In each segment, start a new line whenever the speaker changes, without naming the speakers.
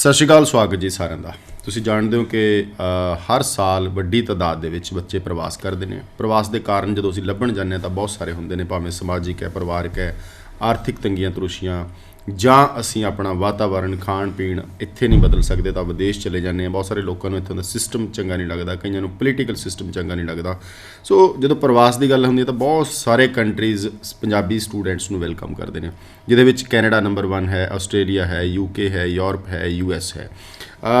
ਸਤਿ ਸ਼੍ਰੀ ਅਕਾਲ, ਸਵਾਗਤ ਜੀ ਸਾਰਿਆਂ ਦਾ। ਤੁਸੀਂ ਜਾਣਦੇ ਹੋ ਕਿ ਹਰ ਸਾਲ ਵੱਡੀ ਤਾਦਾਦ ਦੇ ਵਿੱਚ ਬੱਚੇ ਪ੍ਰਵਾਸ ਕਰਦੇ ਨੇ। ਪ੍ਰਵਾਸ ਦੇ ਕਾਰਨ ਜਦੋਂ ਅਸੀਂ ਲੱਭਣ ਜਾਂਦੇ ਹਾਂ ਤਾਂ ਬਹੁਤ ਸਾਰੇ ਹੁੰਦੇ ਨੇ, ਭਾਵੇਂ ਸਮਾਜਿਕ ਹੈ, ਪਰਿਵਾਰਕ ਹੈ, ਆਰਥਿਕ ਤੰਗੀਆਂ ਤਰੁਸ਼ੀਆਂ ਜਾਂ ਅਸੀਂ ਆਪਣਾ ਵਾਤਾਵਰਣ ਖਾਣ ਪੀਣ ਇੱਥੇ ਨਹੀਂ ਬਦਲ ਸਕਦੇ ਤਾਂ ਵਿਦੇਸ਼ ਚਲੇ ਜਾਂਦੇ ਹਾਂ। ਬਹੁਤ ਸਾਰੇ ਲੋਕਾਂ ਨੂੰ ਇੱਥੋਂ ਦਾ ਸਿਸਟਮ ਚੰਗਾ ਨਹੀਂ ਲੱਗਦਾ, ਕਈਆਂ ਨੂੰ ਪੋਲੀਟੀਕਲ ਸਿਸਟਮ ਚੰਗਾ ਨਹੀਂ ਲੱਗਦਾ। ਸੋ ਜਦੋਂ ਪ੍ਰਵਾਸ ਦੀ ਗੱਲ ਹੁੰਦੀ ਹੈ ਤਾਂ ਬਹੁਤ ਸਾਰੇ ਕੰਟਰੀਜ਼ ਪੰਜਾਬੀ ਸਟੂਡੈਂਟਸ ਨੂੰ ਵੈਲਕਮ ਕਰਦੇ ਨੇ, ਜਿਹਦੇ ਵਿੱਚ ਕੈਨੇਡਾ ਨੰਬਰ 1 ਹੈ, ਆਸਟ੍ਰੇਲੀਆ ਹੈ ਯੂਕੇ ਹੈ ਯੂਰਪ ਹੈ ਯੂਐਸ ਹੈ।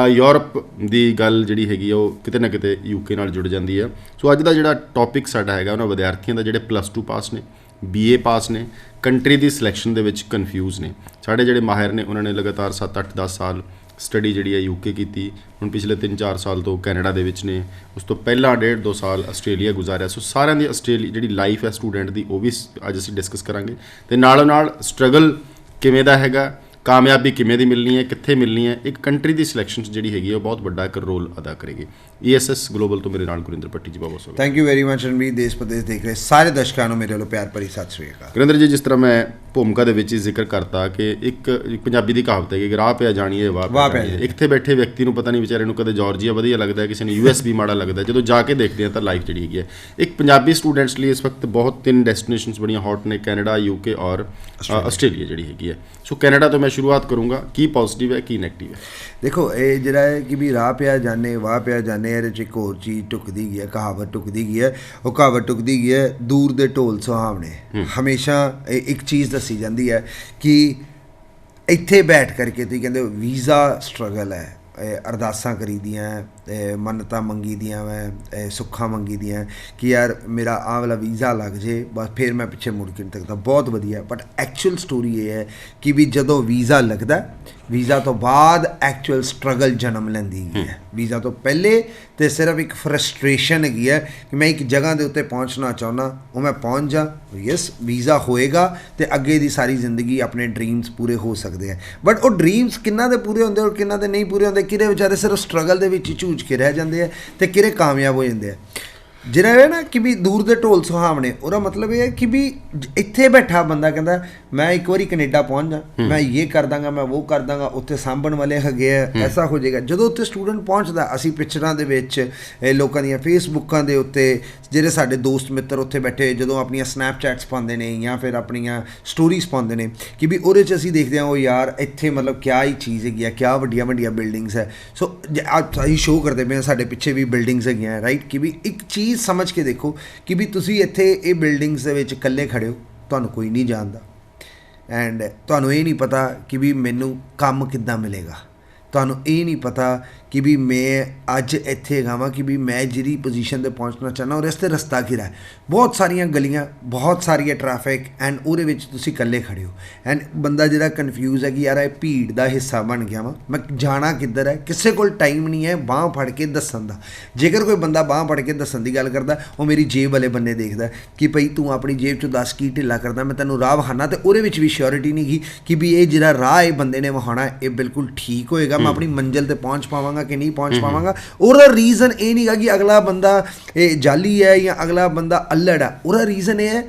ਯੂਰਪ ਦੀ ਗੱਲ ਜਿਹੜੀ ਹੈਗੀ ਆ, ਉਹ ਕਿਤੇ ਨਾ ਕਿਤੇ ਯੂਕੇ ਨਾਲ ਜੁੜ ਜਾਂਦੀ ਹੈ। ਸੋ ਅੱਜ ਦਾ ਜਿਹੜਾ ਟੌਪਿਕ ਸਾਡਾ ਹੈਗਾ, ਉਹਨਾਂ ਵਿਦਿਆਰਥੀਆਂ ਦਾ ਜਿਹੜੇ ਪਲੱਸ 2 ਪਾਸ ਨੇ ਬੀਏ ਪਾਸ ਨੇ ਕੰਟਰੀ ਦੀ ਸਿਲੈਕਸ਼ਨ ਦੇ ਵਿੱਚ ਕਨਫਿਊਜ਼ ਨੇ। ਸਾਡੇ ਜਿਹੜੇ ਮਾਹਿਰ ਨੇ, ਉਹਨਾਂ ਨੇ ਲਗਾਤਾਰ 7 8 10 ਸਾਲ ਸਟੱਡੀ ਜਿਹੜੀ ਹੈ ਯੂਕੇ ਕੀਤੀ। ਹੁਣ ਪਿਛਲੇ 3-4 ਸਾਲ ਤੋਂ ਕੈਨੇਡਾ ਦੇ ਵਿੱਚ ਨੇ। ਉਸ ਤੋਂ ਪਹਿਲਾਂ ਡੇਢ, ਦੋ ਸਾਲ ਆਸਟ੍ਰੇਲੀਆ ਗੁਜ਼ਾਰਿਆ। ਸੋ ਸਾਰਿਆਂ ਦੀ ਆਸਟ੍ਰੇਲੀਆ ਜਿਹੜੀ ਲਾਈਫ ਹੈ ਸਟੂਡੈਂਟ ਦੀ, ਉਹ ਵੀ ਅੱਜ ਅਸੀਂ ਡਿਸਕਸ ਕਰਾਂਗੇ। ਤੇ ਨਾਲੋਂ ਨਾਲ ਸਟਰਗਲ ਕਿਵੇਂ ਦਾ ਹੈਗਾ? ਕਾਮਯਾਬੀ ਕਿਵੇਂ ਦੀ ਮਿਲਣੀ ਹੈ? ਕਿੱਥੇ ਮਿਲਣੀ ਹੈ? ਇੱਕ ਕੰਟਰੀ ਦੀ ਸਿਲੈਕਸ਼ਨ ਜਿਹੜੀ ਹੈਗੀ ਹੈ, ਉਹ ਬਹੁਤ ਵੱਡਾ ਇੱਕ ਰੋਲ ਅਦਾ ਕਰੇਗੀ। ਈਐਸਐਸ ਗਲੋਬਲ ਤੋਂ ਮੇਰੇ ਨਾਲ ਗੁਰਿੰਦਰ ਪੱਟੀ ਜੀ ਬਹੁਤ ਬਹੁਤ ਸਵਾਗਤ।
Thank you very much Ranveer ਦੇਸ਼ ਪ੍ਰਦੇਸ਼ ਦੇਖ ਰਹੇ ਸਾਰੇ ਦਰਸ਼ਕਾਂ ਨੂੰ ਮੇਰੇ ਵੱਲੋਂ ਪਿਆਰ ਭਰੀ ਸਤਿ ਸ੍ਰੀ ਅਕਾਲ।
ਗੁਰਿੰਦਰ ਜੀ ਜਿਸ ਤਰ੍ਹਾਂ ਮੈਂ ਭੂਮਿਕਾ ਦੇ ਵਿੱਚ ਹੀ ਜ਼ਿਕਰ ਕਰਤਾ ਕਿ ਇੱਕ ਪੰਜਾਬੀ ਦੀ ਕਹਾਵਤ ਹੈ ਕਿ ਰਾਹ ਪਿਆ ਜਾਣੀਏ ਵਾਹ ਪਿਆ ਇੱਥੇ ਬੈਠੇ ਵਿਅਕਤੀ ਨੂੰ ਪਤਾ ਨਹੀਂ ਵਿਚਾਰੇ ਨੂੰ ਕਦੇ ਜਾਰਜੀਆ ਵਧੀਆ ਲੱਗਦਾ ਕਿਸੇ ਨੂੰ ਯੂਐਸ ਵੀ ਮਾੜਾ ਲੱਗਦਾ। ਜਦੋਂ ਜਾ ਕੇ ਦੇਖਦੇ ਆ ਤਾਂ ਲਾਈਫ ਜਿਹੜੀ ਹੈਗੀ ਹੈ ਇੱਕ ਪੰਜਾਬੀ ਸਟੂਡੈਂਟਸ ਲਈ ਇਸ ਵਕਤ ਬਹੁਤ ਤਿੰਨ ਡੈਸਟੀਨੇਸ਼ਨਸ ਬੜੀਆਂ ਹੌਟ ਨੇ ਕੈਨੇਡਾ ਯੂਕੇ ਔਰ ਆਸਟ੍ਰੇਲੀਆ। ਜਿਹੜੀ ਹੈਗੀ ਹੈ ਸੋ ਕੈਨੇਡਾ ਤੋਂ ਮੈਂ ਸ਼ੁਰੂਆਤ ਕਰੂੰਗਾ ਕੀ ਪੋਜ਼ਿਟਿਵ ਹੈ ਕੀ ਨੈਗੇਟਿਵ ਹੈ?
ਦੇਖੋ ਇਹ ਜਿਹੜਾ ਹੈ ਕਿ ਵੀ ਰਾਹ ਪਿਆ ਜਾਣੇ ਵਾਹ ਪਿਆ ਜਾਣੇ ਇਹਦੇ ਚ ਇੱਕ ਹੋਰ ਚੀਜ਼ ਟੁਕਦੀ ਗਈ ਹੈ ਕਹਾਵਤ ਟੁਕਦੀ ਗਈ ਹੈ। ਉਹ ਕਹਾਵਤ ਟੁਕਦੀ ਗਈ ਹੈ ਦੂਰ ਦੇ ਢੋਲ ਸੁਹਾਵਣੇ। ਹਮੇਸ਼ਾ ਇੱਕ ਚੀਜ਼ ਦੱਸੀ ਜਾਂਦੀ ਹੈ ਕਿ ਇੱਥੇ ਬੈਠ ਕਰਕੇ ਤੁਸੀਂ ਕਹਿੰਦੇ ਹੋ ਵੀਜ਼ਾ ਸਟਰਗਲ ਹੈ। ਅਰਦਾਸਾਂ ਕਰੀਦੀਆਂ ਮੰਨਤਾਂ ਮੰਗੀਦੀਆਂ ਮੈਂ ਸੁੱਖਾਂ ਮੰਗੀਦੀਆਂ ਕਿ ਯਾਰ ਮੇਰਾ ਆਹ ਵਾਲਾ ਵੀਜ਼ਾ ਲੱਗ ਜੇ ਬਸ ਫਿਰ ਮੈਂ ਪਿੱਛੇ ਮੁੜ ਕੇ ਨਹੀਂ ਤੱਕਦਾ। ਬਹੁਤ ਵਧੀਆ ਬਟ ਐਕਚੁਅਲ ਸਟੋਰੀ ਇਹ ਹੈ ਕਿ ਵੀ ਜਦੋਂ ਵੀਜ਼ਾ ਲੱਗਦਾ ਵੀਜ਼ਾ ਤੋਂ ਬਾਅਦ ਐਕਚੁਅਲ ਸਟਰਗਲ ਜਨਮ ਲੈਂਦੀ ਹੈ। ਵੀਜ਼ਾ ਤੋਂ ਪਹਿਲੇ ਤੇ ਸਿਰਫ ਇੱਕ ਫਰਸਟ੍ਰੇਸ਼ਨ ਹੈਗੀ ਹੈ ਕਿ ਮੈਂ ਇੱਕ ਜਗ੍ਹਾ ਦੇ ਉੱਤੇ ਪਹੁੰਚਣਾ ਚਾਹੁੰਦਾ ਉਹ ਮੈਂ ਪਹੁੰਚ ਜਾ ਯੈਸ ਵੀਜ਼ਾ ਹੋਏਗਾ ਤੇ ਅੱਗੇ ਦੀ ਸਾਰੀ ਜ਼ਿੰਦਗੀ ਆਪਣੇ ਡ੍ਰੀਮਸ ਪੂਰੇ ਹੋ ਸਕਦੇ ਆ ਬਟ ਉਹ ਡ੍ਰੀਮਸ ਕਿੰਨਾ ਦੇ ਪੂਰੇ ਹੁੰਦੇ ਔਰ ਕਿੰਨਾ ਦੇ ਨਹੀਂ ਪੂਰੇ ਹੁੰਦੇ ਕਿਹੜੇ ਵਿਚਾਰੇ ਸਿਰਫ ਸਟਰਗਲ ਦੇ ਵਿੱਚ ਝੂਝ ਕੇ ਰਹਿ ਜਾਂਦੇ ਆ ਤੇ ਕਿਹੜੇ ਕਾਮਯਾਬ ਹੋ ਜਾਂਦੇ ਆ ਜਿਹੜਾ ਹੈ ਨਾ ਕਿ ਵੀ ਦੂਰ ਦੇ ਢੋਲ ਸੁਹਾਵਣੇ ਉਹਦਾ ਮਤਲਬ ਇਹ ਹੈ ਕਿ ਵੀ ਇੱਥੇ ਬੈਠਾ ਬੰਦਾ ਕਹਿੰਦਾ ਮੈਂ ਇੱਕ ਵਾਰੀ ਕੈਨੇਡਾ ਪਹੁੰਚ ਜਾ ਮੈਂ ਇਹ ਕਰ ਦਾਂਗਾ ਮੈਂ ਉਹ ਕਰ ਦਾਂਗਾ ਉੱਥੇ ਸਾਂਭਣ ਵਾਲੇ ਹੈਗੇ ਆ ਐਸਾ ਹੋ ਜਾਏਗਾ। ਜਦੋਂ ਉੱਥੇ ਸਟੂਡੈਂਟ ਪਹੁੰਚਦਾ ਅਸੀਂ ਪਿਕਚਰਾਂ ਦੇ ਵਿੱਚ ਲੋਕਾਂ ਦੀਆਂ ਫੇਸਬੁੱਕਾਂ ਦੇ ਉੱਤੇ ਜਿਹੜੇ ਸਾਡੇ ਦੋਸਤ ਮਿੱਤਰ ਉੱਥੇ ਬੈਠੇ ਜਦੋਂ ਆਪਣੀਆਂ ਸਨੈਪਚੈਟਸ ਪਾਉਂਦੇ ਨੇ ਜਾਂ ਫਿਰ ਆਪਣੀਆਂ ਸਟੋਰੀਜ਼ ਪਾਉਂਦੇ ਨੇ ਕਿ ਵੀ ਉਹਦੇ 'ਚ ਅਸੀਂ ਦੇਖਦੇ ਹਾਂ ਉਹ ਯਾਰ ਇੱਥੇ ਮਤਲਬ ਕਿਆ ਹੀ ਚੀਜ਼ ਹੈਗੀ ਆ ਕਿਆ ਵੱਡੀਆਂ ਵੱਡੀਆਂ ਬਿਲਡਿੰਗਸ ਹੈ ਸੋ ਅੱਜ ਅਸੀਂ ਸ਼ੋਅ ਕਰਦੇ ਪਏ ਸਾਡੇ ਪਿੱਛੇ ਵੀ ਬਿਲਡਿੰਗਸ ਹੈਗੀਆਂ ਰਾਈਟ ਕਿ ਵੀ ਇੱਕ ਚੀਜ਼ ਸਮਝ ਕੇ ਦੇਖੋ ਕਿ ਵੀ ਤੁਸੀਂ ਇੱਥੇ ਇਹ ਬਿਲਡਿੰਗਸ ਦੇ ਵਿੱਚ ਇਕੱਲੇ ਖੜੇ ਹੋ, ਤੁਹਾਨੂੰ ਕੋਈ ਨਹੀਂ ਜਾਣਦਾ। ਐਂਡ ਤੁਹਾਨੂੰ ਇਹ ਨਹੀਂ ਪਤਾ ਕਿ ਵੀ ਮੈਨੂੰ ਕੰਮ ਕਿੱਦਾਂ ਮਿਲੇਗਾ। ਤੁਹਾਨੂੰ ਇਹ ਨਹੀਂ ਪਤਾ ਕਿ ਵੀ ਮੈਂ ਅੱਜ ਇੱਥੇ ਹੈਗਾ ਵਾਂ ਕਿ ਵੀ ਮੈਂ ਜਿਹੜੀ ਪੋਜੀਸ਼ਨ ਤੇ ਪਹੁੰਚਣਾ ਚਾਹੁੰਦਾ ਔਰ ਇਸ ਤੇ ਰਸਤਾ ਕਿਹੜਾ ਹੈ। ਬਹੁਤ ਸਾਰੀਆਂ ਗਲੀਆਂ ਬਹੁਤ ਸਾਰੀਆਂ ਟ੍ਰੈਫਿਕ ਐਂਡ ਉਹਦੇ ਵਿੱਚ ਤੁਸੀਂ ਇਕੱਲੇ ਖੜੇ ਹੋ। ਐਂਡ ਬੰਦਾ ਜਿਹੜਾ ਕਨਫਿਊਜ਼ ਹੈ ਕਿ ਯਾਰ ਇਹ ਭੀੜ ਦਾ ਹਿੱਸਾ ਬਣ ਗਿਆ ਵਾ। ਮੈਂ ਜਾਣਾ ਕਿੱਧਰ ਹੈ? ਕਿਸੇ ਕੋਲ ਟਾਈਮ ਨਹੀਂ ਹੈ ਬਾਹ ਫੜ ਕੇ ਦੱਸਣ ਦਾ। ਜੇਕਰ ਕੋਈ ਬੰਦਾ ਬਾਹ ਫੜ ਕੇ ਦੱਸਣ ਦੀ ਗੱਲ ਕਰਦਾ ਉਹ ਮੇਰੀ ਜੇਬ ਵਾਲੇ ਬੰਨੇ ਦੇਖਦਾ ਕਿ ਭਈ ਤੂੰ ਆਪਣੀ ਜੇਬ ਚੋਂ 10 ਕੀ ਢਿੱਲਾ ਕਰਦਾ ਮੈਂ ਤੈਨੂੰ ਰਾਹ ਵਹਾਨਾ ਤੇ ਉਹਦੇ ਵਿੱਚ ਵੀ ਸ਼ੋਰਿਟੀ ਨਹੀਂ ਗੀ ਕਿ ਵੀ ਇਹ ਜਿਹੜਾ ਰਾਹ ਇਹ ਬੰਦੇ ਨੇ ਵਹਾਣਾ ਇਹ ਬਿਲਕੁਲ ਠੀਕ ਹੋਏਗਾ। ਮੈਂ ਆਪਣੀ ਮੰਜ਼ਿਲ ਤੇ ਪਹੁੰਚ ਪਾਵਾਂਗਾ। ਕਿ ਨਹੀਂ ਪਹੁੰਚ ਪਾਵਾਂਗਾ। ਉਹਦਾ ਰੀਜ਼ਨ ਇਹ ਨਹੀਂਗਾ ਕਿ ਅਗਲਾ ਬੰਦਾ ਇਹ ਜਾਲੀ ਹੈ ਜਾਂ ਅਗਲਾ ਬੰਦਾ ਅਲੜ ਹੈ। ਉਹਦਾ ਰੀਜ਼ਨ ਇਹ ਹੈ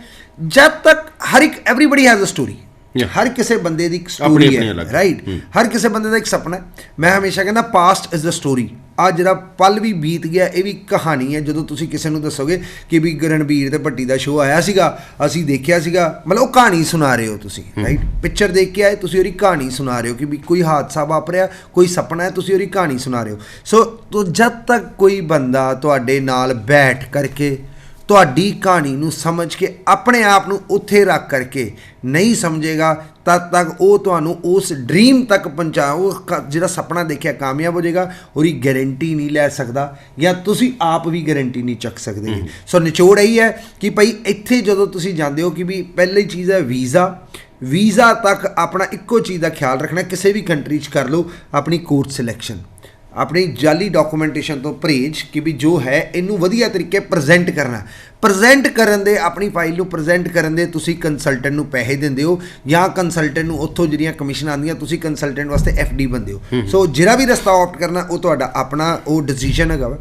ਜਦ ਤੱਕ ਹਰ ਇੱਕ ਐਵਰੀਬਾਡੀ ਹੈਜ਼ ਅ ਸਟੋਰੀ. ਹਰ ਕਿਸੇ ਬੰਦੇ ਦੀ ਇੱਕ ਸਟੋਰੀ ਹੈ। ਰਾਈਟ ਹਰ ਕਿਸੇ ਬੰਦੇ ਦਾ ਇੱਕ ਸੁਪਨਾ ਹੈ। ਮੈਂ ਹਮੇਸ਼ਾ ਕਹਿੰਦਾ ਪਾਸਟ ਇਜ਼ ਦ ਸਟੋਰੀ ਆ ਜਿਹੜਾ ਪਲ ਵੀ ਬੀਤ ਗਿਆ ਇਹ ਵੀ ਕਹਾਣੀ ਹੈ। ਜਦੋਂ ਤੁਸੀਂ ਕਿਸੇ ਨੂੰ ਦੱਸੋਗੇ ਕਿ ਵੀ ਰਣਬੀਰ ਤੇ ਭੱਟੀ ਦਾ ਸ਼ੋਅ ਆਇਆ ਸੀਗਾ ਅਸੀਂ ਦੇਖਿਆ ਸੀਗਾ ਮਤਲਬ ਉਹ ਕਹਾਣੀ ਸੁਣਾ ਰਹੇ ਹੋ ਤੁਸੀਂ ਰਾਈਟ ਪਿਕਚਰ ਦੇਖ ਕੇ ਆਏ ਤੁਸੀਂ ਉਹਦੀ ਕਹਾਣੀ ਸੁਣਾ ਰਹੇ ਹੋ ਕਿ ਵੀ ਕੋਈ ਹਾਦਸਾ ਵਾਪਰਿਆ ਕੋਈ ਸੁਪਨਾ ਹੈ ਤੁਸੀਂ ਉਹਦੀ ਕਹਾਣੀ ਸੁਣਾ ਰਹੇ ਹੋ। ਸੋ ਜਦ ਤੱਕ ਕੋਈ ਬੰਦਾ ਤੁਹਾਡੇ ਨਾਲ ਬੈਠ ਕਰਕੇ ਤੁਹਾਡੀ ਕਹਾਣੀ ਨੂੰ ਸਮਝ ਕੇ ਆਪਣੇ ਆਪ ਨੂੰ ਉੱਥੇ ਰੱਖ ਕਰਕੇ ਨਹੀਂ ਸਮਝੇਗਾ ਤਦ ਤੱਕ ਉਹ ਤੁਹਾਨੂੰ ਉਸ ਡ੍ਰੀਮ ਤੱਕ ਪਹੁੰਚਾ ਉਹ ਕ- ਜਿਹੜਾ ਸੁਪਨਾ ਦੇਖਿਆ ਕਾਮਯਾਬ ਹੋ ਜਾਏਗਾ ਉਹਦੀ ਗਾਰੰਟੀ ਨਹੀਂ ਲੈ ਸਕਦਾ ਜਾਂ ਤੁਸੀਂ ਆਪ ਵੀ ਗਾਰੰਟੀ ਨਹੀਂ ਚੱਕ ਸਕਦੇ। ਸੋ ਨਿਚੋੜ ਇਹੀ ਹੈ ਕਿ ਭਾਈ ਇੱਥੇ ਜਦੋਂ ਤੁਸੀਂ ਜਾਂਦੇ ਹੋ ਕਿ ਵੀ ਪਹਿਲੀ ਚੀਜ਼ ਹੈ ਵੀਜ਼ਾ ਵੀਜ਼ਾ ਤੱਕ ਆਪਣਾ ਇੱਕੋ ਚੀਜ਼ ਦਾ ਖਿਆਲ ਰੱਖਣਾ ਕਿਸੇ ਵੀ ਕੰਟਰੀ 'ਚ ਕਰ ਲਓ ਆਪਣੀ ਕੋਰਟ ਸਿਲੈਕਸ਼ਨ ਆਪਣੀ ਜਾਲੀ ਡਾਕੂਮੈਂਟੇਸ਼ਨ ਤੋਂ ਪਰਹੇਜ਼ ਕਿ ਵੀ ਜੋ ਹੈ ਇਹਨੂੰ ਵਧੀਆ ਤਰੀਕੇ ਪ੍ਰੈਜ਼ੈਂਟ ਕਰਨਾ। ਪ੍ਰੈਜ਼ੈਂਟ ਕਰਨ ਦੇ ਆਪਣੀ ਫਾਈਲ ਨੂੰ ਪ੍ਰੈਜ਼ੈਂਟ ਕਰਨ ਦੇ ਤੁਸੀਂ ਕੰਸਲਟੈਂਟ ਨੂੰ ਪੈਸੇ ਦਿੰਦੇ ਹੋ ਜਾਂ ਕੰਸਲਟੈਂਟ ਨੂੰ ਉੱਥੋਂ ਜਿਹੜੀਆਂ ਕਮਿਸ਼ਨ ਆਉਂਦੀਆਂ ਤੁਸੀਂ ਕੰਸਲਟੈਂਟ ਵਾਸਤੇ ਡੀ ਬੰਦੇ ਹੋ। ਸੋ ਜਿਹੜਾ ਵੀ ਰਸਤਾ ਆਪਟ ਕਰਨਾ ਉਹ ਤੁਹਾਡਾ ਆਪਣਾ ਉਹ ਡਿਸੀਜਨ ਹੈਗਾ ਵਾ।